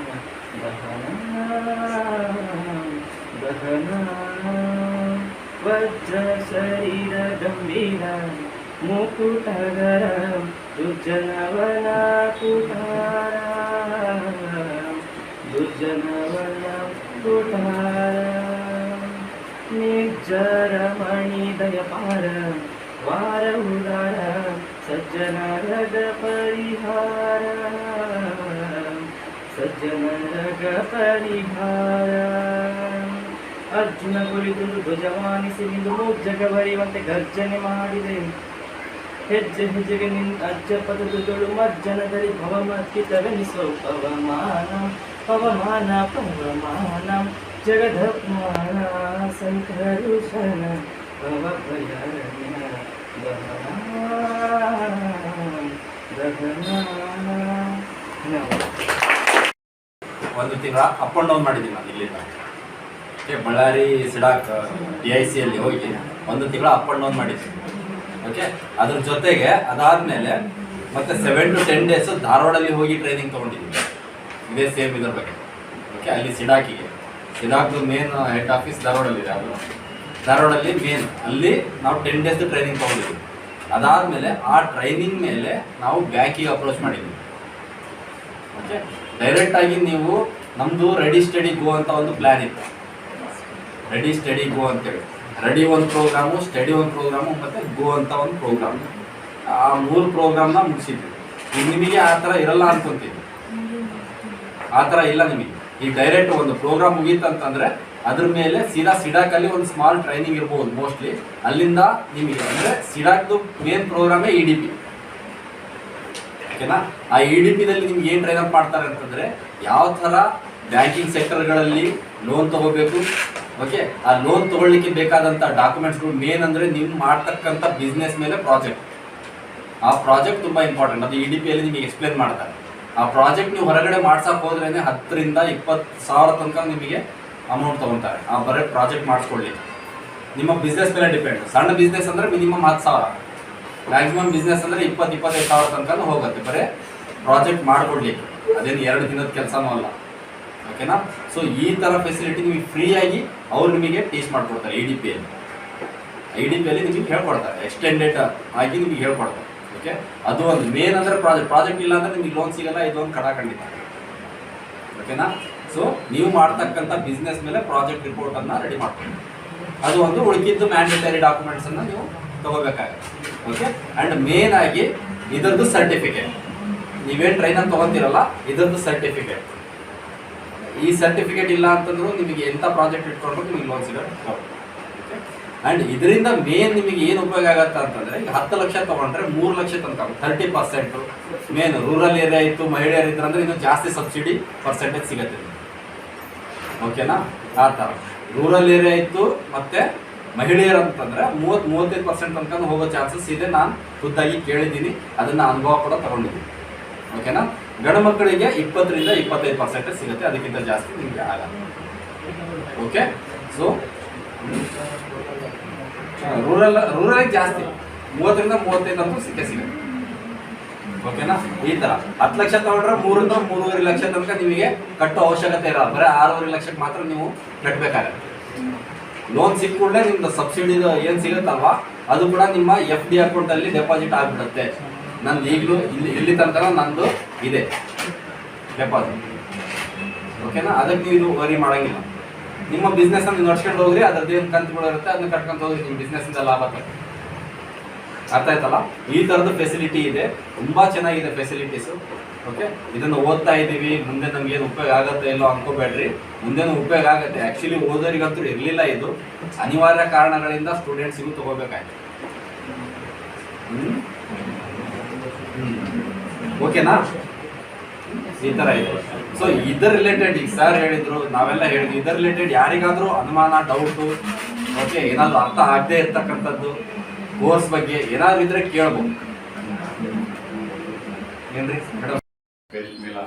दहना दहना वज्रशरीरगम्भीर मुकुटगरं दुर्जनवना कुठारा दुर्जनवना कुठारा निर्जरमणिदयपार वार उदारा ಸಜ್ಜನರಗ ಪರಿಹಾರ. ಸಜ್ಜನರಗ ಪರಿಹಾರ. ಅರ್ಜುನ ಕುಳಿತು ಧ್ವಜವಾನಿಸಿ ನಿಂದು ಜಗವರಿವಂತೆ ಗರ್ಜನೆ ಮಾಡಿದೆ. ಹೆಜ್ಜೆ ಹೆಜ್ಜೆಗೆ ನಿನ್ ಅಜ್ಜ ಪದದುಗಳು ಮಜ್ಜನದಲ್ಲಿ ಭವಮರ್ಕಿತವೆನಿಸೋ ಪವಮಾನ ಪವಮಾನ ಪವಮಾನ. ಪ್ರಾಣ ಸಂಕರುಷಣ ಭವ ದಹನ ಒಂದು ತಿಂಗಳ ಅಪ್ ಆ್ಯಂಡ್ ಡೌನ್ ಮಾಡಿದ್ದೀನಿ ನಾನು ಇಲ್ಲಿಂದ. Okay Bellary, CEDOK D I ಸಿಯಲ್ಲಿ ಹೋಗಿ ಒಂದು ತಿಂಗಳ ಅಪ್ ಆ್ಯಂಡ್ ಡೌನ್ ಮಾಡಿದ್ದೀನಿ. ಓಕೆ ಅದ್ರ ಜೊತೆಗೆ ಅದಾದಮೇಲೆ ಮತ್ತೆ ಸೆವೆನ್ ಟು ಟೆನ್ ಡೇಸು ಧಾರವಾಡಲ್ಲಿ ಹೋಗಿ ಟ್ರೈನಿಂಗ್ ತೊಗೊಂಡಿದ್ದೀನಿ. ಇದೇ ಸೇಮ್ ಇದ್ರ ಬಗ್ಗೆ. ಓಕೆ ಅಲ್ಲಿ ಸಿಡಾಕಿಗೆ. ಸಿಡಾಕ್ದು ಮೇನ್ ಹೆಡ್ ಆಫೀಸ್ ಧಾರವಾಡಲ್ಲಿದೆ ಅದು. ಧಾರವಾಡಲ್ಲಿ ಮೇನ್ ಅಲ್ಲಿ ನಾವು ಟೆನ್ ಡೇಸ್ ಟ್ರೈನಿಂಗ್ ತೊಗೊಂಡಿದ್ವಿ. ಅದಾದಮೇಲೆ ಆ ಟ್ರೈನಿಂಗ್ ಮೇಲೆ ನಾವು ಬ್ಯಾಂಕಿಗೆ ಅಪ್ರೋಚ್ ಮಾಡಿದ್ವಿ. ಓಕೆ ಡೈರೆಕ್ಟ್ ಆಗಿ ನೀವು ನಮ್ಮದು ರೆಡಿ ಸ್ಟಡಿ ಗೋ ಅಂತ ಒಂದು ಪ್ಲ್ಯಾನ್ ಇತ್ತು. ರೆಡಿ ಸ್ಟಡಿ ಗೋ ಅಂತೇಳಿ. ರೆಡಿ ಒಂದು ಪ್ರೋಗ್ರಾಮು ಸ್ಟಡಿ ಒಂದು ಪ್ರೋಗ್ರಾಮು ಮತ್ತು ಗೋ ಅಂತ ಒಂದು ಪ್ರೋಗ್ರಾಮ್ ಆ ಮೂರು ಪ್ರೋಗ್ರಾಮ್ನ ಮುಗಿಸಿದ್ವಿ. ಈಗ ನಿಮಗೆ ಆ ಥರ ಇರಲ್ಲ ಅನ್ಕೊಂತೀನಿ. ಆ ಥರ ಇಲ್ಲ ನಿಮಗೆ. ಈಗ ಡೈರೆಕ್ಟ್ ಒಂದು ಪ್ರೋಗ್ರಾಮ್ ಮುಗೀತಂತಂದ್ರೆ ಅದ್ರ ಮೇಲೆ ಸೀದಾ ಸಿಡಾಕಲ್ಲಿ ಒಂದು ಸ್ಮಾಲ್ ಟ್ರೈನಿಂಗ್ ಇರ್ಬೋದು ಮೋಸ್ಟ್ಲಿ ಅಲ್ಲಿಂದ ನಿಮಗೆ ಅಂದರೆ ಸಿಡಾಕ್ದು ಮೇನ್ ಪ್ರೋಗ್ರಾಮೇ ಇ ಡಿ ಪಿ ಓಕೆನಾ ಆ ಇ ಡಿ ಪಿದಲ್ಲಿ ನಿಮ್ಗೆ ಏನು ಟ್ರೈನ್ ಅಪ್ ಮಾಡ್ತಾರೆ ಅಂತಂದ್ರೆ ಯಾವ ಥರ ಬ್ಯಾಂಕಿಂಗ್ ಸೆಕ್ಟರ್ಗಳಲ್ಲಿ ಲೋನ್ ತಗೋಬೇಕು? ಓಕೆ ಆ ಲೋನ್ ತಗೊಳ್ಳಿಕ್ಕೆ ಬೇಕಾದಂಥ ಡಾಕ್ಯುಮೆಂಟ್ಸ್ಗಳು ಮೇನ್ ಅಂದರೆ ನೀವು ಮಾಡ್ತಕ್ಕಂಥ ಬಿಸ್ನೆಸ್ ಮೇಲೆ ಪ್ರಾಜೆಕ್ಟ್ ಆ ಪ್ರಾಜೆಕ್ಟ್ ತುಂಬ ಇಂಪಾರ್ಟೆಂಟ್ ಅದು ಇ ಡಿ ಪಿಯಲ್ಲಿ ನಿಮಗೆ ಎಕ್ಸ್ಪ್ಲೇನ್ ಮಾಡ್ತಾರೆ. ಆ ಪ್ರಾಜೆಕ್ಟ್ ನೀವು ಹೊರಗಡೆ ಮಾಡ್ಸಕ್ಕೆ ಹೋದ್ರೇನೆ ಹತ್ತರಿಂದ ಇಪ್ಪತ್ತು ಸಾವಿರ ತನಕ ನಿಮಗೆ ಅಮೌಂಟ್ ತಗೊತಾರೆ. ಆ ಬರೀ ಪ್ರಾಜೆಕ್ಟ್ ಮಾಡಿಸ್ಕೊಳ್ಳಿ. ನಿಮ್ಮ ಬಿಸ್ನೆಸ್ ಮೇಲೆ ಡಿಪೆಂಡ್ ಸಣ್ಣ ಬಿಸ್ನೆಸ್ ಅಂದರೆ ಮಿನಿಮಮ್ ಹತ್ತು ಸಾವಿರ. ಮ್ಯಾಕ್ಸಿಮಮ್ ಬಿಸ್ನೆಸ್ ಅಂದರೆ ಇಪ್ಪತ್ತು, ಇಪ್ಪತ್ತೈದು ಸಾವಿರ ತನಕ ಹೋಗುತ್ತೆ. ಬರೀ ಪ್ರಾಜೆಕ್ಟ್ ಮಾಡಿಕೊಡ್ಲಿಕ್ಕೆ ಅದೇನು ಎರಡು ದಿನದ ಕೆಲಸನೂ ಅಲ್ಲ. ಓಕೆನಾ? ಸೊ ಈ ಥರ ಫೆಸಿಲಿಟಿ ನಿಮಗೆ ಫ್ರೀಯಾಗಿ ಅವ್ರು ನಿಮಗೆ ಟೀಚ್ ಮಾಡಿಕೊಡ್ತಾರೆ ಇ ಡಿ ಪಿಯಲ್ಲಿ ಐ ಡಿ ಪಿ ಅಲ್ಲಿ ನಿಮಗೆ ಹೇಳ್ಕೊಡ್ತಾರೆ. ಎಕ್ಸ್ಟೆಂಡೆಡ್ ಆಗಿ ನಿಮಗೆ ಹೇಳ್ಕೊಡ್ತಾರೆ. ಓಕೆ? ಅದು ಒಂದು ಮೇನ್ ಅಂದರೆ ಪ್ರಾಜೆಕ್ಟ್ ಪ್ರಾಜೆಕ್ಟ್ ಇಲ್ಲ ಅಂದರೆ ನಿಮಗೆ ಲೋನ್ ಸಿಗಲ್ಲ. ಇದು ಒಂದು ಕಡ ಖಂಡಿತ. ಓಕೆನಾ? ಸೊ ನೀವು ಮಾಡ್ತಕ್ಕಂಥ ಬಿಸ್ನೆಸ್ ಮೇಲೆ ಪ್ರಾಜೆಕ್ಟ್ ರಿಪೋರ್ಟನ್ನು ರೆಡಿ ಮಾಡ್ಕೊಳ್ಳಿ. ಅದು ಒಂದು ಉಳಿಕಿದ್ದು ಮ್ಯಾಂಡೇಟರಿ ಡಾಕ್ಯುಮೆಂಟ್ಸನ್ನು ನೀವು ತಗೋಬೇಕಾಗುತ್ತೆ. ಓಕೆ ಆ್ಯಂಡ್ ಮೇನ್ ಆಗಿ ಇದರದ್ದು ಸರ್ಟಿಫಿಕೇಟ್ ನೀವೇನು ಟ್ರೈನಲ್ಲಿ ತೊಗೊತೀರಲ್ಲ, ಇದರದ್ದು ಸರ್ಟಿಫಿಕೇಟ್ ಈ ಸರ್ಟಿಫಿಕೇಟ್ ಇಲ್ಲ ಅಂತಂದ್ರು ನಿಮಗೆ ಎಂಥ ಪ್ರಾಜೆಕ್ಟ್ ಇಟ್ಕೊಂಡು ನಿಮಗೆ ಲೋನ್ ಸಿಗೋದು ಆ್ಯಂಡ್ ಇದರಿಂದ ಮೇನ್ ನಿಮಗೆ ಏನು ಉಪಯೋಗ ಆಗತ್ತೆ ಅಂತಂದರೆ, ಈಗ ಹತ್ತು ಲಕ್ಷ ತೊಗೊಂಡ್ರೆ ಮೂರು ಲಕ್ಷ ತನಕ thirty percent main rural area ಇತ್ತು ಮಹಿಳೆಯರು ಇದ್ರಂದ್ರೆ ಇನ್ನೂ ಜಾಸ್ತಿ ಸಬ್ಸಿಡಿ ಪರ್ಸೆಂಟೇಜ್ ಸಿಗುತ್ತೆ. ಓಕೆನಾ? ಆ ಥರ ರೂರಲ್ ಏರಿಯಾ ಇತ್ತು, ಮತ್ತೆ ಮಹಿಳೆಯರು ಅಂತಂದ್ರೆ ಮೂವತ್ತು, ಮೂವತ್ತೈದು ಪರ್ಸೆಂಟ್ ತನಕ ಹೋಗೋ ಚಾನ್ಸಸ್ ಇದೆ. ನಾನು ಖುದ್ದಾಗಿ ಕೇಳಿದ್ದೀನಿ. ಅದನ್ನ ಅನುಭವ ಕೂಡ ತಗೊಂಡಿದ್ದೀನಿ. ಓಕೆನಾ? ಗಂಡು ಮಕ್ಕಳಿಗೆ ಇಪ್ಪತ್ತರಿಂದ ಇಪ್ಪತ್ತೈದು ಪರ್ಸೆಂಟ್ ಸಿಗುತ್ತೆ. ಅದಕ್ಕಿಂತ ಜಾಸ್ತಿ ನಿಮಗೆ ಆಗಲ್ಲ. ಓಕೆ? ಸೊ ರೂರಲ್ ರೂರಲ್ ಜಾಸ್ತಿ. ಮೂವತ್ತರಿಂದ ಮೂವತ್ತೈದು ಅಂತೂ ಸಿಕ್ಕೇ ಸಿಗುತ್ತೆ. ಓಕೆನಾ? ಈ ತರ. ಹತ್ತು ಲಕ್ಷ ತಗೊಂಡ್ರೆ ಮೂರಿಂದ ಮೂರುವರೆ ಲಕ್ಷ ತನಕ ನಿಮಗೆ ಕಟ್ಟೋ ಅವಶ್ಯಕತೆ ಇರಲ್ಲ ಬರೀ ಆರೂವರೆ ಲಕ್ಷಕ್ಕೆ ಮಾತ್ರ ನೀವು ಕಟ್ಟಬೇಕಾಗತ್ತೆ ಲೋನ್ ಸಿಕ್ಕ ಕೂಡಲೇ ನಿಮ್ದು ಸಬ್ಸಿಡಿ ಏನು ಸಿಗುತ್ತಲ್ವಾ? ಅದು ಕೂಡ ನಿಮ್ಮ ಎಫ್ ಡಿ ಅಕೌಂಟಲ್ಲಿ ಡೆಪಾಸಿಟ್ ಆಗಿಬಿಡುತ್ತೆ. ನಂದು ಈಗಲೂ ಇಲ್ಲಿ ಇಲ್ಲಿ ತನಕ ನಂದು ಇದೆ. ಡೆಪಾಸಿಟ್ ಓಕೆನಾ? ಅದಕ್ಕೆ ನೀವು ವರಿ ಮಾಡಂಗಿಲ್ಲ. ನಿಮ್ಮ ಬಿಸ್ನೆಸ್ ಅನ್ನು ನಡ್ಸ್ಕೊಂಡು ಹೋಗ್ರಿ, ಅದ್ರದ್ದು ಏನು ಕಂತುಗಳು ಇರುತ್ತೆ, ಅದನ್ನ ಕಟ್ಕೊಂಡು ಹೋಗ್ರಿ, ನಿಮ್ಮ ಬಿಸ್ನೆಸ್ಸಿಂದ ಲಾಭ ತಗೊಳ್ಳಿ. ಅರ್ಥ ಆಯ್ತಲ್ಲ? ಈ ತರದ ಫೆಸಿಲಿಟಿ ಇದೆ. ತುಂಬ ಚೆನ್ನಾಗಿದೆ ಫೆಸಿಲಿಟೀಸು ಓಕೆ ಇದನ್ನು ಓದ್ತಾ ಇದ್ದೀವಿ. ಮುಂದೆ ನಮ್ಗೆ ಏನು ಉಪಯೋಗ ಆಗುತ್ತೆ ಇಲ್ಲೋ ಅನ್ಕೋಬೇಡ್ರಿ. ಮುಂದೆನೂ ಉಪಯೋಗ ಆಗುತ್ತೆ. ಆ್ಯಕ್ಚುಲಿ ಓದೋರಿಗಂತೂ ಇರಲಿಲ್ಲ ಇದು. ಅನಿವಾರ್ಯ ಕಾರಣಗಳಿಂದ ಸ್ಟೂಡೆಂಟ್ಸಿಗೂ ತಗೋಬೇಕಾಯ್ತು. ಓಕೆನಾ ಈ ಥರ ಇದೆ. ಸೊ ಇದರ ರಿಲೇಟೆಡ್ ಈಗ ಸರ್ ಹೇಳಿದ್ರು, ನಾವೆಲ್ಲ ಹೇಳಿದ್ವಿ. ಇದರ ರಿಲೇಟೆಡ್ ಯಾರಿಗಾದರೂ ಅನುಮಾನ ಡೌಟು ಓಕೆ ಏನಾದರೂ ಅರ್ಥ ಆಗದೆ ಇರ್ತಕ್ಕಂಥದ್ದು. ಕೋರ್ಸ್ ಬಗ್ಗೆ ಏನಾದ್ರು ಇದ್ರೆ ಕೇಳ್ಬೋದು. ಏನ್ರಿ? ಮೇಲ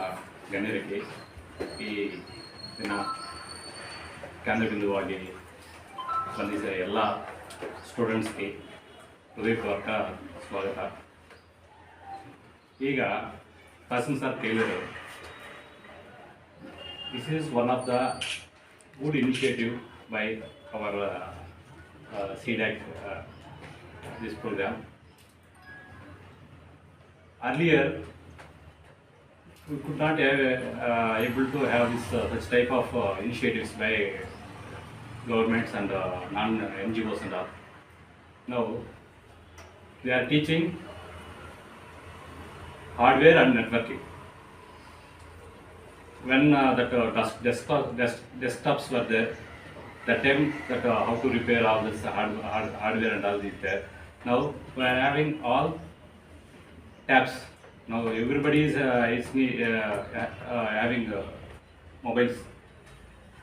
ಗಣ್ಯರಿಗೆ ಈ ದಿನ ಕೇಂದ್ರ ಬಿಂದುವಾಗಿ ಬಂದಿದ್ದ ಎಲ್ಲ ಸ್ಟೂಡೆಂಟ್ಸ್ಗೆ ಹೃದಯಪೂರ್ವಕ ಸ್ವಾಗತ. ಈಗ ಕಾಸಿಂ ಸರ್ ಕೇಳಿದರು this is one of the good initiative by our CEDOK this program. Earlier, we could not have, uh, able to have this, uh, such type of uh, initiatives by governments and uh, non-NGOs and all. Now, they are teaching hardware and networking. When uh, that uh, desk, desktops were there, the time that how to repair all this hard, hard, hardware and all these there, now we are having all tabs. Now everybody is, uh, is uh, uh, having uh, mobiles.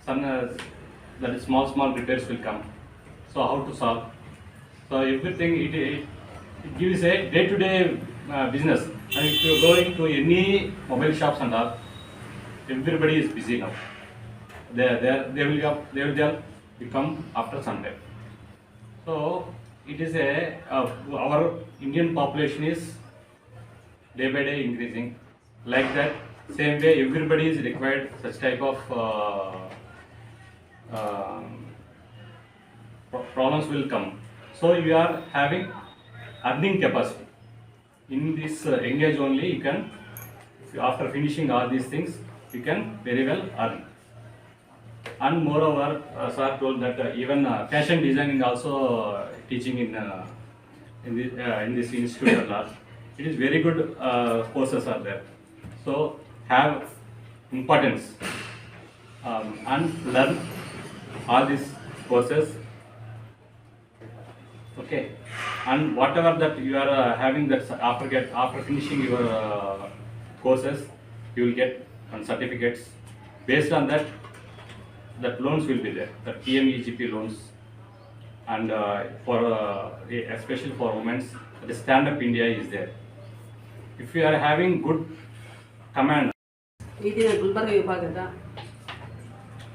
Some uh, that is small small repairs will come. So how to solve? So everything it, it, gives a day to day business. And if you go into any mobile shops and all, everybody is busy now. They they they will they will become after Sunday. So it is a uh, our Indian population is day by day increasing. Like that, same way everybody is required such type of uh, pro- problems will come. So you are having earning capacity. In this uh, engage only, you can, after finishing all these things, you can very well earn. And moreover, uh, sir told that uh, even uh, fashion designing also uh, teaching in uh, in this uh, in this institute at last. It is very good uh, courses are there. So have importance um, and learn all these courses. Okay, and whatever that you are uh, having that after get after finishing your uh, courses, you will get some certificates. Based on that, that loans will be there. The PMEGP loans, and uh, for uh, especially for women, the Stand Up India is there. If you are having good command ಈ ದಿನ ಗುಲ್ಬರ್ಗ ವಿಭಾಗದ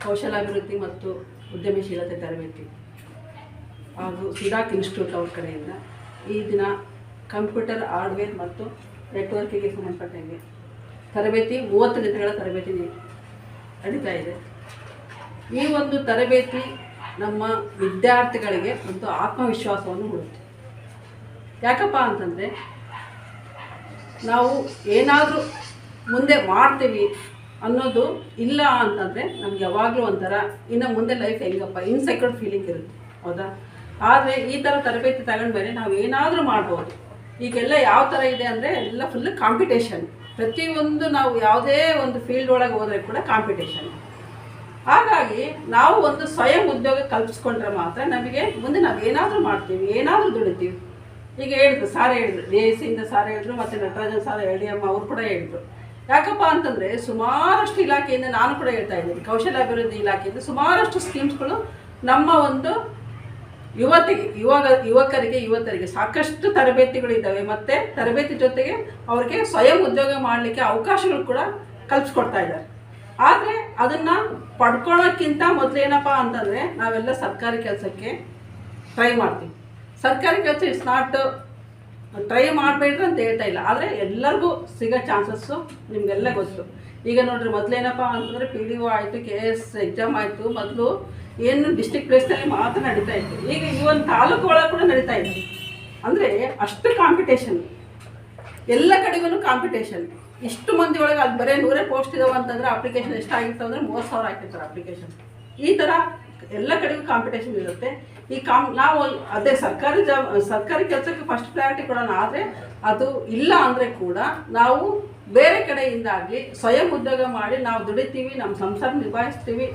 ಕೌಶಲಾಭಿವೃದ್ಧಿ ಮತ್ತು ಉದ್ಯಮಶೀಲತೆ ತರಬೇತಿ ಹಾಗೂ C-DAC institute ಅವ್ರ ಕಡೆಯಿಂದ ಈ ದಿನ ಕಂಪ್ಯೂಟರ್ ಹಾರ್ಡ್ವೇರ್ ಮತ್ತು ನೆಟ್ವರ್ಕಿಗೆ ಸಂಬಂಧಪಟ್ಟಂಗೆ ತರಬೇತಿ ಮೂವತ್ತು ದಿನಗಳ ತರಬೇತಿ ನಡೀತಾ ಇದೆ ಈ ಒಂದು ತರಬೇತಿ ನಮ್ಮ ವಿದ್ಯಾರ್ಥಿಗಳಿಗೆ ಒಂದು ಆತ್ಮವಿಶ್ವಾಸವನ್ನು ಮೂಡುತ್ತೆ. ಯಾಕಪ್ಪ ಅಂತಂದರೆ, ನಾವು ಏನಾದರೂ ಮುಂದೆ ಮಾಡ್ತೀವಿ ಅನ್ನೋದು ಇಲ್ಲ ಅಂತಂದರೆ, ನಮ್ಗೆ ಯಾವಾಗಲೂ ಒಂಥರ ಇನ್ನು ಮುಂದೆ ಲೈಫ್ ಹೆಂಗಪ್ಪ ಇನ್ಸೆಕ್ಯೂರ್ಡ್ ಫೀಲಿಂಗ್ ಇರುತ್ತೆ. ಹೌದಾ? ಆದರೆ ಈ ಥರ ತರಬೇತಿ ತಗೊಂಡ್ಮೇಲೆ ನಾವು ಏನಾದರೂ ಮಾಡ್ಬೋದು. ಈಗೆಲ್ಲ ಯಾವ ಥರ ಇದೆ ಅಂದರೆ, ಎಲ್ಲ ಫುಲ್ ಕಾಂಪಿಟೇಷನ್ ಪ್ರತಿಯೊಂದು ನಾವು ಯಾವುದೇ ಒಂದು ಫೀಲ್ಡ್ ಒಳಗೆ ಹೋದರೆ ಕೂಡ ಕಾಂಪಿಟೇಷನ್ ಹಾಗಾಗಿ ನಾವು ಒಂದು ಸ್ವಯಂ ಉದ್ಯೋಗ ಕಲ್ಪಿಸ್ಕೊಂಡ್ರೆ ಮಾತ್ರ ನಮಗೆ ಮುಂದೆ ನಾವು ಏನಾದರೂ ಮಾಡ್ತೀವಿ, ಏನಾದರೂ ದುಡಿತೀವಿ. ಈಗ ಹೇಳಿದ್ರು, ಸಾರ ಹೇಳಿದ್ರು ಡಿ ಎಸ್ ಇಂದ ಸಾರ ಹೇಳಿದ್ರು, ಮತ್ತು ನಟರಾಜನ್ ಸಾರ ಹೇಳಿ ಅಮ್ಮ ಅವರು ಕೂಡ ಹೇಳಿದ್ರು. ಯಾಕಪ್ಪ ಅಂತಂದರೆ ಸುಮಾರಷ್ಟು ಇಲಾಖೆಯಿಂದ ನಾನು ಕೂಡ ಹೇಳ್ತಾ ಇದ್ದೀನಿ, ಕೌಶಲ್ಯಾಭಿವೃದ್ಧಿ ಇಲಾಖೆಯಿಂದ ಸುಮಾರಷ್ಟು ಸ್ಕೀಮ್ಸ್ಗಳು ನಮ್ಮ ಒಂದು ಯುವತಿಗೆ ಯುವಕ ಯುವಕರಿಗೆ, ಯುವತರಿಗೆ ಸಾಕಷ್ಟು ತರಬೇತಿಗಳು ಇದ್ದಾವೆ. ಮತ್ತು ತರಬೇತಿ ಜೊತೆಗೆ ಅವ್ರಿಗೆ ಸ್ವಯಂ ಉದ್ಯೋಗ ಮಾಡಲಿಕ್ಕೆ ಅವಕಾಶಗಳು ಕೂಡ ಕಲ್ಪಿಸ್ಕೊಡ್ತಾ ಇದ್ದಾರೆ. ಆದರೆ ಅದನ್ನು ಪಡ್ಕೊಳ್ಳೋಕ್ಕಿಂತ ಮೊದಲು ಏನಪ್ಪ ಅಂತಂದರೆ ನಾವೆಲ್ಲ ಸರ್ಕಾರಿ ಕೆಲಸಕ್ಕೆ ಟ್ರೈ ಮಾಡ್ತೀವಿ. ಸರ್ಕಾರಿ ಕೆಲಸ ಇಟ್ಸ್ ನಾಟ್ ಟ್ರೈ ಮಾಡಬೇಡ್ರಿ ಅಂತ ಹೇಳ್ತಾ ಇಲ್ಲ. ಆದರೆ ಎಲ್ಲರಿಗೂ ಸಿಗೋ ಚಾನ್ಸಸ್ಸು ನಿಮಗೆಲ್ಲ ಗೊತ್ತು. ಈಗ ನೋಡ್ರಿ ಮೊದಲೇನಪ್ಪ ಅಂತಂದರೆ ಪಿ ಡಿ ಒ ಆಯಿತು ಕೆ ಎಸ್ ಎಕ್ಸಾಮ್ ಆಯಿತು, ಮೊದಲು ಏನು ಡಿಸ್ಟಿಕ್ ಪ್ಲೇಸ್ನಲ್ಲಿ ಮಾತ್ರ ನಡೀತಾ ಇತ್ತು. ಈಗ ಈ ಒಂದು ತಾಲೂಕು ಒಳಗೆ ಕೂಡ ನಡೀತಾ ಇತ್ತು ಅಂದರೆ ಅಷ್ಟು ಕಾಂಪಿಟೇಷನ್ ಎಲ್ಲ ಕಡೆಗೂ ಕಾಂಪಿಟೇಷನ್ ಇಷ್ಟು ಮಂದಿ ಒಳಗೆ ಅಲ್ಲಿ ಬರೀ ನೂರೇ ಪೋಸ್ಟ್ ಇದಾವೆ ಅಂತಂದ್ರೆ ಅಪ್ಲಿಕೇಶನ್ ಎಷ್ಟಾಗಿರ್ತವೆ ಅಂದರೆ ಮೂವತ್ತು ಸಾವಿರ ಹಾಕಿರ್ತಾರೆ ಅಪ್ಲಿಕೇಶನ್ ಈ ಥರ ಎಲ್ಲ ಕಡೆಗೂ ಕಾಂಪಿಟೇಷನ್ ಇರುತ್ತೆ. ಈ ಕಾಮ್ ನಾವು ಅದೇ ಸರ್ಕಾರಿ ಜಾಬ್ ಸರ್ಕಾರಿ ಕೆಲಸಕ್ಕೆ ಫಸ್ಟ್ ಪ್ರಯಾರಿಟಿ ಕೊಡೋಣ ಆದರೆ ಅದು ಇಲ್ಲ ಅಂದರೆ ಕೂಡ ನಾವು ಬೇರೆ ಕಡೆಯಿಂದ ಆಗಲಿ ಸ್ವಯಂ ಉದ್ಯೋಗ ಮಾಡಿ ನಾವು ದುಡಿತೀವಿ, ನಮ್ಮ ಸಂಸಾರ ನಿಭಾಯಿಸ್ತೀವಿ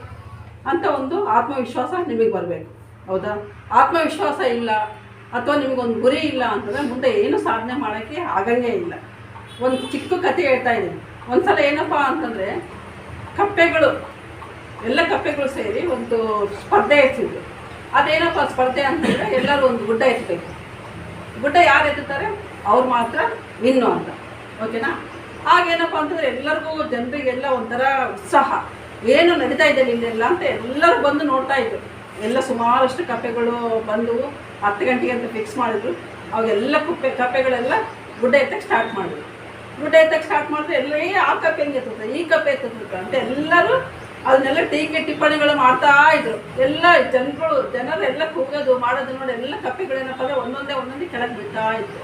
ಅಂತ ಒಂದು ಆತ್ಮವಿಶ್ವಾಸ ನಿಮಗೆ ಬರಬೇಕು. ಹೌದಾ? ಆತ್ಮವಿಶ್ವಾಸ ಇಲ್ಲ ಅಥವಾ ನಿಮಗೊಂದು ಗುರಿ ಇಲ್ಲ ಅಂತಂದರೆ ಮುಂದೆ ಏನು ಸಾಧನೆ ಮಾಡೋಕ್ಕೆ ಆಗಂಗೇ ಇಲ್ಲ. ಒಂದು ಚಿಕ್ಕ ಕತೆ ಹೇಳ್ತಾ ಇದ್ದೀನಿ. ಒಂದ್ಸಲ ಏನಪ್ಪ ಅಂತಂದರೆ, ಕಪ್ಪೆಗಳು, ಎಲ್ಲ ಕಪ್ಪೆಗಳು ಸೇರಿ ಒಂದು ಸ್ಪರ್ಧೆ ಎತ್ತಿದ್ರು ಅದೇನಪ್ಪ ಸ್ಪರ್ಧೆ ಅಂತಂದರೆ, ಎಲ್ಲರೂ ಒಂದು ಗುಡ್ಡ ಎತ್ತಬೇಕು ಗುಡ್ಡ ಯಾರು ಎತ್ತುತ್ತಾರೆ? ಅವ್ರು ಮಾತ್ರ ವಿನ್ನು ಅಂತ. ಓಕೆನಾ ಆಗೇನಪ್ಪ ಅಂತಂದರೆ, ಎಲ್ಲರಿಗೂ ಜನರಿಗೆಲ್ಲ ಒಂಥರ ಉತ್ಸಾಹ. ಏನು ನಡೀತಾ ಇದೆ ಇಲ್ಲೆಲ್ಲ ಅಂತ ಎಲ್ಲರೂ ಬಂದು ನೋಡ್ತಾ ಇದ್ರು. ಎಲ್ಲ ಸುಮಾರಷ್ಟು ಕಪ್ಪೆಗಳು ಬಂದು ಹತ್ತು ಗಂಟೆಗೆ ಅಂತ ಫಿಕ್ಸ್ ಮಾಡಿದ್ರು. ಅವಾಗೆಲ್ಲ ಕುಪ್ಪೆ, ಕಪ್ಪೆಗಳೆಲ್ಲ ಗುಡ್ಡ ಎತ್ತಕ್ಕೆ ಸ್ಟಾರ್ಟ್ ಮಾಡಿದ್ರು. ಗುಡ್ಡ ಎತ್ತಕ್ಕೆ ಸ್ಟಾರ್ಟ್ ಮಾಡಿದ್ರೆ ಎಲ್ಲ ಆ ಕಪ್ ಹೆಂಗೆ ಈ ಕಪ್ ಎತ್ತುತ್ತೆ ಅಂತ ಎಲ್ಲರೂ ಅದನ್ನೆಲ್ಲ ಟೀಕೆ ಟಿಪ್ಪಣಿಗಳು ಮಾಡ್ತಾ ಇದ್ರು. ಎಲ್ಲ ಜನಗಳು ಜನರೆಲ್ಲ ಕೂಗೋದು, ಮಾಡೋದು ನೋಡಿ ಎಲ್ಲ ಕಪ್ಪೆಗಳೇನಪ್ಪ ಅಂದ್ರೆ ಒಂದೊಂದೇ ಒಂದೊಂದೇ ಕೆಳಗೆ ಬಿಡ್ತಾ ಇತ್ತು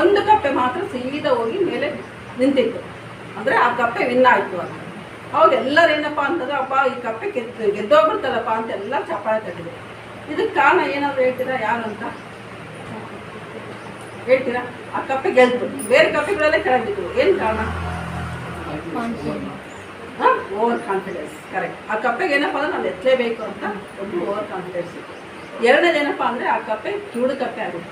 ಒಂದು ಕಪ್ಪೆ ಮಾತ್ರ ಸೀದಾ ಹೋಗಿ ಮೇಲೆ ನಿಂತಿತ್ತು. ಅಂದರೆ ಆ ಕಪ್ಪೆ ವಿನ್ ಆಯಿತು ಅಂತ ಅವಾಗ ಎಲ್ಲರೂ ಏನಪ್ಪ ಅಂತಂದ್ರೆ ಅಪ್ಪ ಈ ಕಪ್ಪೆ ಗೆದ್ದು ಗೆದ್ದೋಗ್ಬಿಡ್ತಾರಪ್ಪ ಅಂತ ಎಲ್ಲ ಚಪ್ಪಾಳೆ ತಟ್ಟಿದ್ರು. ಇದಕ್ಕೆ ಕಾರಣ ಏನಾದರೂ ಹೇಳ್ತೀರಾ ಯಾರು ಅಂತ? ಹೇಳ್ತೀರಾ? ಆ ಕಪ್ಪೆ ಗೆಲ್ತು. ಬೇರೆ ಕಪ್ಪೆಗಳಲ್ಲೇ ಕೆಳಗಿದ್ರು ಏನು ಕಾರಣ? ಓವರ್ ಕಾನ್ಫಿಡೆನ್ಸ್ ಕರೆಕ್ಟ್ ಆ ಕಪ್ಪೆಗೆ ಏನಪ್ಪ ಅಂದ್ರೆ ನಾನು ಎತ್ತಲೇಬೇಕು ಅಂತ ಒಂದು ಓವರ್ ಕಾನ್ಫಿಡೆನ್ಸ್ ಇತ್ತು ಎರಡನೇದು ಏನಪ್ಪ ಅಂದರೆ ಆ ಕಪ್ಪೆ ಕಿವುಡು ಕಪ್ಪೆ ಆಗುತ್ತೆ.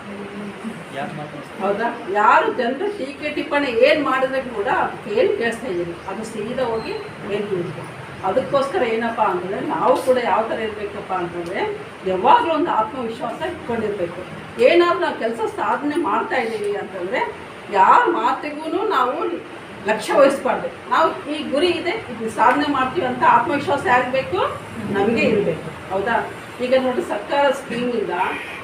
ಹೌದಾ? ಯಾರು ಜನರು ಟೀಕೆ ಟಿಪ್ಪಣಿ ಏನು ಮಾಡಿದ್ರೆ ಕೂಡ ಏನು ಕೇಳಿಸ್ತಾ ಇದ್ದೀನಿ ಅದು ಸೀದಾ ಹೋಗಿ ಏನು ಅದಕ್ಕೋಸ್ಕರ ಏನಪ್ಪ ಅಂತಂದರೆ ನಾವು ಕೂಡ ಯಾವ ಥರ ಇರಬೇಕಪ್ಪ ಅಂತಂದರೆ ಯಾವಾಗಲೂ ಒಂದು ಆತ್ಮವಿಶ್ವಾಸ ಇಟ್ಕೊಂಡಿರ್ಬೇಕು. ಏನಾದರೂ ನಾವು ಕೆಲಸ ಸಾಧನೆ ಮಾಡ್ತಾ ಇದ್ದೀವಿ ಅಂತಂದರೆ ಯಾರ ಮಾತಿಗೂ ನಾವು ಲಕ್ಷ್ಯ ವಹಿಸ್ಬಾರ್ದು. ನಾವು ಈ ಗುರಿ ಇದೆ ಇದು ಸಾಧನೆ ಮಾಡ್ತೀವಿ ಅಂತ ಆತ್ಮವಿಶ್ವಾಸ ಆಗಬೇಕು ಬೇಕು ನಮಗೆ ಇರಬೇಕು. ಹೌದಾ? ಈಗ ನೋಡಿ ಸರ್ಕಾರ ಸ್ಕೀಮಿಂದ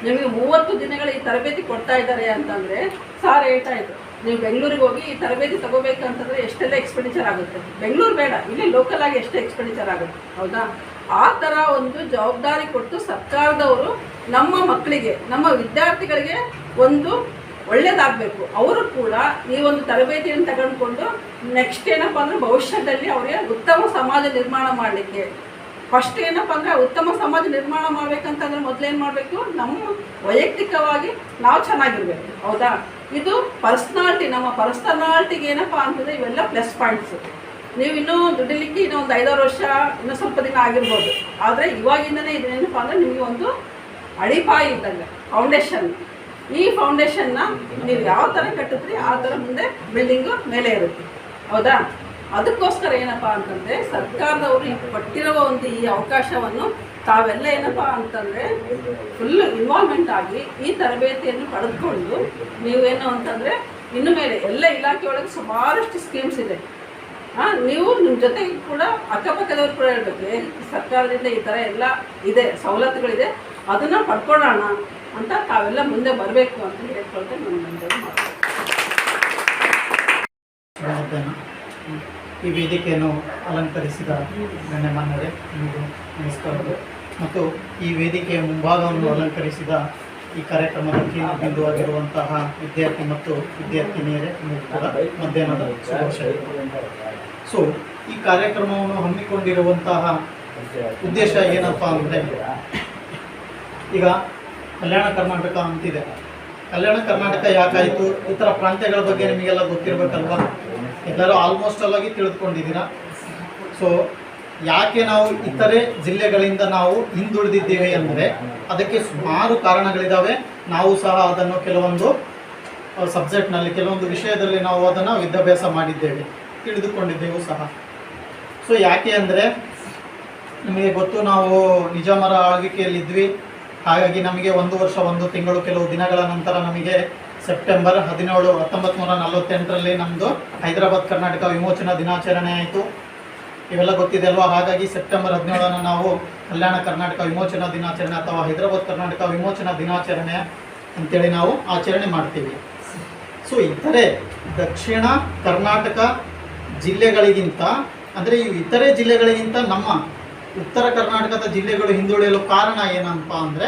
ನಿಮಗೆ ಮೂವತ್ತು ದಿನಗಳ ಈ ತರಬೇತಿ ಕೊಡ್ತಾ ಇದ್ದಾರೆ ಅಂತಂದರೆ ಸಾರ್ ಹೇಳ್ತಾ ಇದ್ರು. ನೀವು ಬೆಂಗಳೂರಿಗೆ ಹೋಗಿ ಈ ತರಬೇತಿ ತಗೋಬೇಕು ಅಂತಂದರೆ ಎಷ್ಟೆಲ್ಲ ಎಕ್ಸ್ಪೆಂಡಿಚರ್ ಆಗುತ್ತೆ? ಬೆಂಗಳೂರು ಬೇಡ, ಇಲ್ಲಿ ಲೋಕಲ್ ಆಗಿ ಎಷ್ಟು ಎಕ್ಸ್ಪೆಂಡಿಚರ್ ಆಗುತ್ತೆ. ಹೌದಾ? ಆ ಥರ ಒಂದು ಜವಾಬ್ದಾರಿ ಕೊಟ್ಟು ಸರ್ಕಾರದವರು ನಮ್ಮ ಮಕ್ಕಳಿಗೆ, ನಮ್ಮ ವಿದ್ಯಾರ್ಥಿಗಳಿಗೆ ಒಂದು ಒಳ್ಳೇದಾಗಬೇಕು. ಅವರು ಕೂಡ ಈ ಒಂದು ತರಬೇತಿಯನ್ನು ತಗೊಂಡ್ಕೊಂಡು ನೆಕ್ಸ್ಟ್ ಏನಪ್ಪ ಅಂದರೆ ಭವಿಷ್ಯದಲ್ಲಿ ಅವರಿಗೆ ಉತ್ತಮ ಸಮಾಜ ನಿರ್ಮಾಣ ಮಾಡಲಿಕ್ಕೆ. ಫಸ್ಟ್ ಏನಪ್ಪ ಅಂದರೆ ಉತ್ತಮ ಸಮಾಜ ನಿರ್ಮಾಣ ಮಾಡ್ಬೇಕಂತಂದ್ರೆ ಮೊದಲೇನು ಮಾಡಬೇಕು? ನಮ್ಮ ವೈಯಕ್ತಿಕವಾಗಿ ನಾವು ಚೆನ್ನಾಗಿರ್ಬೇಕು. ಹೌದಾ? ಇದು ಪರ್ಸ್ನಾಲ್ಟಿ ನಮ್ಮ ಪರ್ಸ್ನಾಲ್ಟಿಗೆ ಏನಪ್ಪ ಅಂತಂದರೆ ಇವೆಲ್ಲ ಪ್ಲಸ್ ಪಾಯಿಂಟ್ಸು ನೀವು ಇನ್ನೂ ದುಡಿಲಿಕ್ಕೆ ಇನ್ನೂ ಒಂದು ಐದಾರು ವರ್ಷ, ಇನ್ನೂ ಸ್ವಲ್ಪ ದಿನ ಆಗಿರ್ಬೋದು. ಆದರೆ ಇವಾಗಿಂದನೇ ಇದೇನಪ್ಪ ಅಂದರೆ ನಿಮಗೆ ಒಂದು ಅಡಿಪಾಯ ಇದ್ದಂಗೆ ಫೌಂಡೇಶನ್ ಈ ಫೌಂಡೇಶನ್ನ ನೀವು ಯಾವ ಥರ ಕಟ್ಟಿದ್ರಿ ಆ ಥರ ಮುಂದೆ ಬಿಲ್ಡಿಂಗು ಮೇಲೆ ಇರುತ್ತೆ. ಹೌದಾ? ಅದಕ್ಕೋಸ್ಕರ ಏನಪ್ಪ ಅಂತಂದರೆ, ಸರ್ಕಾರದವರು ಈಗ ಕೊಟ್ಟಿರುವ ಒಂದು ಈ ಅವಕಾಶವನ್ನು ತಾವೆಲ್ಲ ಏನಪ್ಪ ಅಂತಂದರೆ ಫುಲ್ ಇನ್ವಾಲ್ವ್ಮೆಂಟ್ ಆಗಿ ಈ ತರಬೇತಿಯನ್ನು ಪಡೆದುಕೊಂಡು ನೀವೇನು ಅಂತಂದರೆ ಇನ್ನು ಮೇಲೆ ಎಲ್ಲ ಇಲಾಖೆಯೊಳಗೆ ಸುಮಾರಷ್ಟು ಸ್ಕೀಮ್ಸ್ ಇದೆ. ಹಾಂ ನೀವು ನಿಮ್ಮ ಜೊತೆಗೆ ಕೂಡ ಅಕ್ಕಪಕ್ಕದವ್ರು ಕೂಡ ಹೇಳ್ಬೇಕು ಏ, ಸರ್ಕಾರದಿಂದ ಈ ಥರ ಎಲ್ಲ ಇದೆ ಸವಲತ್ತುಗಳಿದೆ ಅದನ್ನು ಪಡ್ಕೊಳ್ಳೋಣ ಅಂತ ತಾವೆಲ್ಲ ಮುಂದೆ ಬರಬೇಕು ಅಂತ ಹೇಳ್ಕೊಳ್ತೆ ನನ್ನ ಮುಂದೆ ಈ ವೇದಿಕೆಯನ್ನು ಅಲಂಕರಿಸಿದ ಗಣ್ಯಮಾನ್ಯರೇ ನಿಮಗೂ ನಮಸ್ಕಾರಗಳು. ಮತ್ತು ಈ ವೇದಿಕೆಯ ಮುಂಭಾಗವನ್ನು ಅಲಂಕರಿಸಿದ ಈ ಕಾರ್ಯಕ್ರಮದ ಕೇಂದ್ರ ಬಿಂದುವಾಗಿರುವಂತಹ ವಿದ್ಯಾರ್ಥಿ ಮತ್ತು ವಿದ್ಯಾರ್ಥಿನಿಯರೇ ನಿಮಗೂ ಕೂಡ ಮಧ್ಯಾಹ್ನದ ಶುಭಾಶಯಗಳು. ಸೊ ಈ ಕಾರ್ಯಕ್ರಮವನ್ನು ಹಮ್ಮಿಕೊಂಡಿರುವಂತಹ ಉದ್ದೇಶ ಏನಪ್ಪ ಅಂದರೆ, ಈಗ ಕಲ್ಯಾಣ ಕರ್ನಾಟಕ ಅಂತಿದೆ. ಕಲ್ಯಾಣ ಕರ್ನಾಟಕ ಯಾಕಾಯಿತು? ಇತರ ಪ್ರಾಂತ್ಯಗಳ ಬಗ್ಗೆ ನಿಮಗೆಲ್ಲ ಗೊತ್ತಿರಬೇಕಲ್ವಾ? ಎಲ್ಲರೂ ಆಲ್ಮೋಸ್ಟ್ ಆಗಿ ತಿಳಿದುಕೊಂಡಿದ್ದೀರಾ? ಸೊ ಯಾಕೆ ನಾವು ಇತರೆ ಜಿಲ್ಲೆಗಳಿಂದ ನಾವು ಹಿಂದುಳಿದಿದ್ದೇವೆ ಅಂದರೆ, ಅದಕ್ಕೆ ಸುಮಾರು ಕಾರಣಗಳಿದ್ದಾವೆ ನಾವು ಸಹ ಅದನ್ನು ಕೆಲವೊಂದು ಸಬ್ಜೆಕ್ಟ್ನಲ್ಲಿ ಕೆಲವೊಂದು ವಿಷಯದಲ್ಲಿ ನಾವು ಅದನ್ನು ವಿದ್ಯಾಭ್ಯಾಸ ಮಾಡಿದ್ದೇವೆ. ತಿಳಿದುಕೊಂಡಿದ್ದೆವು ಸಹ. ಸೊ ಯಾಕೆ ಅಂದರೆ ನಿಮಗೆ ಗೊತ್ತು, ನಾವು ನಿಜಾಮರ ಆಳ್ವಿಕೆಯಲ್ಲಿದ್ವಿ. ಹಾಗಾಗಿ ನಮಗೆ ಒಂದು ವರ್ಷ, ಒಂದು ತಿಂಗಳು, ಕೆಲವು ದಿನಗಳ ನಂತರ ನಮಗೆ ಸೆಪ್ಟೆಂಬರ್ ಹದಿನೇಳು ಹತ್ತೊಂಬತ್ತು ನೂರ ನಲವತ್ತೆಂಟರಲ್ಲಿ ನಮ್ಮದು ಹೈದರಾಬಾದ್ ಕರ್ನಾಟಕ ವಿಮೋಚನಾ ದಿನಾಚರಣೆ ಆಯಿತು. ಇವೆಲ್ಲ ಗೊತ್ತಿದೆ ಅಲ್ವಾ? ಹಾಗಾಗಿ ಸೆಪ್ಟೆಂಬರ್ ಹದಿನೇಳನ್ನು ನಾವು ಕಲ್ಯಾಣ ಕರ್ನಾಟಕ ವಿಮೋಚನಾ ದಿನಾಚರಣೆ ಅಥವಾ ಹೈದರಾಬಾದ್ ಕರ್ನಾಟಕ ವಿಮೋಚನಾ ದಿನಾಚರಣೆ ಅಂತೇಳಿ ನಾವು ಆಚರಣೆ ಮಾಡ್ತೀವಿ. ಸೊ ಇತರೆ ದಕ್ಷಿಣ ಕರ್ನಾಟಕ ಜಿಲ್ಲೆಗಳಿಗಿಂತ, ಅಂದರೆ ಈ ಇತರೆ ಜಿಲ್ಲೆಗಳಿಗಿಂತ ನಮ್ಮ ಉತ್ತರ ಕರ್ನಾಟಕದ ಜಿಲ್ಲೆಗಳು ಹಿಂದುಳಿಯಲು ಕಾರಣ ಏನಪ್ಪ ಅಂದರೆ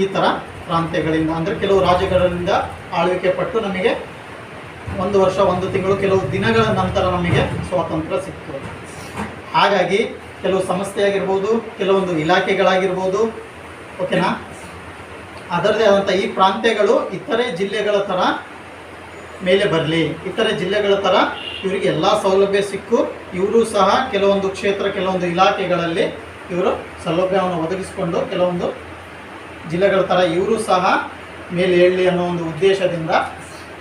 ಈ ಥರ ಪ್ರಾಂತ್ಯಗಳಿಂದ, ಅಂದರೆ ಕೆಲವು ರಾಜ್ಯಗಳಿಂದ ಆಳ್ವಿಕೆ ಪಟ್ಟು ನಮಗೆ ಒಂದು ವರ್ಷ, ಒಂದು ತಿಂಗಳು, ಕೆಲವು ದಿನಗಳ ನಂತರ ನಮಗೆ ಸ್ವಾತಂತ್ರ್ಯ ಸಿಕ್ತು ಹಾಗಾಗಿ ಕೆಲವು ಸಂಸ್ಥೆ ಆಗಿರ್ಬೋದು ಕೆಲವೊಂದು ಇಲಾಖೆಗಳಾಗಿರ್ಬೋದು ಓಕೆನಾ ಅದರದೇ ಆದಂಥ ಈ ಪ್ರಾಂತ್ಯಗಳು ಇತರೆ ಜಿಲ್ಲೆಗಳ ಥರ ಮೇಲೆ ಬರಲಿ. ಇತರ ಜಿಲ್ಲೆಗಳ ಥರ ಇವರಿಗೆ ಎಲ್ಲ ಸೌಲಭ್ಯ ಸಿಕ್ಕು. ಇವರು ಸಹ ಕೆಲವೊಂದು ಕ್ಷೇತ್ರ, ಕೆಲವೊಂದು ಇಲಾಖೆಗಳಲ್ಲಿ ಇವರು ಸೌಲಭ್ಯವನ್ನು ಒದಗಿಸಿಕೊಂಡು ಕೆಲವೊಂದು ಜಿಲ್ಲೆಗಳ ಥರ ಇವರು ಸಹ ಮೇಲೆ ಹೇಳಲಿ ಅನ್ನೋ ಒಂದು ಉದ್ದೇಶದಿಂದ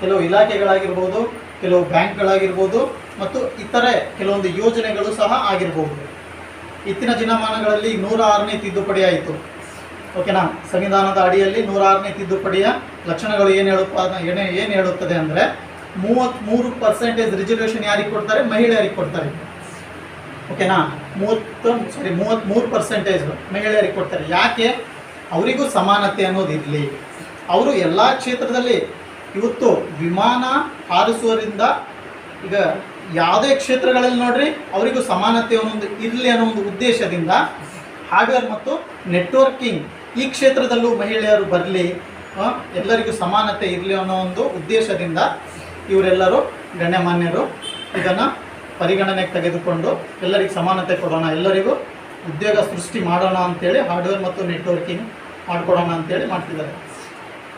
ಕೆಲವು ಇಲಾಖೆಗಳಾಗಿರ್ಬೋದು, ಕೆಲವು ಬ್ಯಾಂಕ್ಗಳಾಗಿರ್ಬೋದು ಮತ್ತು ಇತರೆ ಕೆಲವೊಂದು ಯೋಜನೆಗಳು ಸಹ ಆಗಿರ್ಬೋದು. ಇತ್ತಿನ ದಿನಮಾನಗಳಲ್ಲಿ ನೂರ ಆರನೇ ತಿದ್ದುಪಡಿ ಆಯಿತು. ಓಕೆನಾ ಸಂವಿಧಾನದ ಅಡಿಯಲ್ಲಿ ನೂರಾರನೇ ತಿದ್ದುಪಡಿಯ ಲಕ್ಷಣಗಳು ಏನು ಹೇಳುತ್ತಾ ಏನೇ ಏನು ಹೇಳುತ್ತದೆ ಅಂದರೆ ಮೂವತ್ತ್ಮೂರು ಪರ್ಸೆಂಟೇಜ್ ರಿಸರ್ವೇಷನ್ ಯಾರಿಗೆ ಕೊಡ್ತಾರೆ? ಮಹಿಳೆಯರಿಗೆ ಕೊಡ್ತಾರೆ. ಓಕೆನಾ ಮೂವತ್ತು ಸಾರಿ ಮೂವತ್ತ್ಮೂರು ಪರ್ಸೆಂಟೇಜ್ ಮಹಿಳೆಯರಿಗೆ ಕೊಡ್ತಾರೆ. ಯಾಕೆ? ಅವರಿಗೂ ಸಮಾನತೆ ಅನ್ನೋದು ಇರಲಿ. ಅವರು ಎಲ್ಲ ಕ್ಷೇತ್ರದಲ್ಲಿ ಇವತ್ತು ವಿಮಾನ ಹಾರಿಸುವರಿಂದ ಈಗ ಯಾವುದೇ ಕ್ಷೇತ್ರಗಳಲ್ಲಿ ನೋಡ್ರಿ, ಅವರಿಗೂ ಸಮಾನತೆ ಅನ್ನೋದು ಇರಲಿ ಅನ್ನೋ ಒಂದು ಉದ್ದೇಶದಿಂದ ಹಾರ್ಡ್ವೇರ್ ಮತ್ತು ನೆಟ್ವರ್ಕಿಂಗ್ ಈ ಕ್ಷೇತ್ರದಲ್ಲೂ ಮಹಿಳೆಯರು ಬರಲಿ ಎಲ್ಲರಿಗೂ ಸಮಾನತೆ ಇರಲಿ ಅನ್ನೋ ಒಂದು ಉದ್ದೇಶದಿಂದ ಇವರೆಲ್ಲರೂ ಗಣ್ಯಮಾನ್ಯರು ಇದನ್ನು ಪರಿಗಣನೆಗೆ ತೆಗೆದುಕೊಂಡು ಎಲ್ಲರಿಗೂ ಸಮಾನತೆ ಕೊಡೋಣ, ಎಲ್ಲರಿಗೂ ಉದ್ಯೋಗ ಸೃಷ್ಟಿ ಮಾಡೋಣ ಅಂತೇಳಿ ಹಾರ್ಡ್ವೇರ್ ಮತ್ತು ನೆಟ್ವರ್ಕಿಂಗ್ ಮಾಡಿಕೊಡೋಣ ಅಂತೇಳಿ ಮಾಡ್ತಿದ್ದಾರೆ.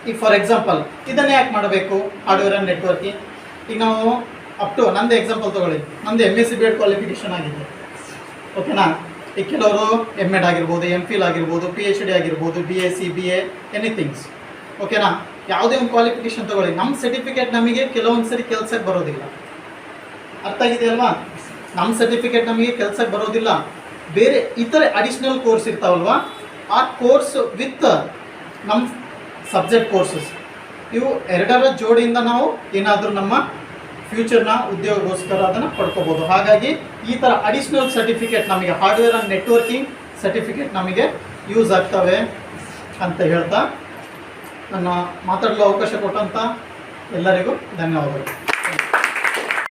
ಈಗ ಫಾರ್ ಎಕ್ಸಾಂಪಲ್ ಇದನ್ನೇ ಯಾಕೆ ಮಾಡಬೇಕು ಹಾರ್ಡ್ವೇರ್ ಆ್ಯಂಡ್ ನೆಟ್ವರ್ಕಿಂಗ್ ಈಗ ನಾವು ಅಪ್ ಟು ನಂದು ಎಕ್ಸಾಂಪಲ್ ತೊಗೊಳ್ಳಿ. ನಂದು M S C B Ed qualification ಆಗಿದೆ. ಓಕೆನಾ ಈಗ ಕೆಲವರು ಎಂ ಎಡ್ ಆಗಿರ್ಬೋದು ಎಂ ಫಿಲ್ ಆಗಿರ್ಬೋದು ಪಿ ಎಚ್ ಡಿ ಆಗಿರ್ಬೋದು B S C B A anythings ಓಕೆನಾ ಯಾವುದೇ ಒಂದು ಕ್ವಾಲಿಫಿಕೇಷನ್ ತೊಗೊಳ್ಳಿ. ನಮ್ಮ ಸರ್ಟಿಫಿಕೇಟ್ ನಮಗೆ ಕೆಲವೊಂದು ಸರಿ ಕೆಲಸಕ್ಕೆ ಬರೋದಿಲ್ಲ. ಅರ್ಥ ಆಗಿದೆಯಲ್ವಾ? ನಮ್ಮ ಸರ್ಟಿಫಿಕೇಟ್ ನಮಗೆ ಕೆಲಸಕ್ಕೆ ಬರೋದಿಲ್ಲ. ಬೇರೆ ಇತರೆ ಅಡಿಷ್ನಲ್ ಕೋರ್ಸ್ ಇರ್ತಾವಲ್ವಾ? ಆ ಕೋರ್ಸ್ ವಿತ್ ನಮ್ಮ ಸಬ್ಜೆಕ್ಟ್ ಕೋರ್ಸಸ್ ಇವು ಎರಡರ ಜೋಡಿಯಿಂದ ನಾವು ಏನಾದರೂ ನಮ್ಮ ಫ್ಯೂಚರ್ನ ಉದ್ಯೋಗಗೋಸ್ಕರ ಅದನ್ನು ಪಡ್ಕೋಬೋದು. ಹಾಗಾಗಿ ಈ ಥರ ಅಡಿಷ್ನಲ್ ಸರ್ಟಿಫಿಕೇಟ್ ನಮಗೆ ಹಾರ್ಡ್ವೇರ್ ಆ್ಯಂಡ್ ನೆಟ್ವರ್ಕಿಂಗ್ ಸರ್ಟಿಫಿಕೇಟ್ ನಮಗೆ ಯೂಸ್ ಆಗ್ತವೆ ಅಂತ ಹೇಳ್ತಾ ನನ್ನ ಮಾತಾಡಲು ಅವಕಾಶ ಕೊಟ್ಟಂಥ ಎಲ್ಲರಿಗೂ ಧನ್ಯವಾದಗಳು.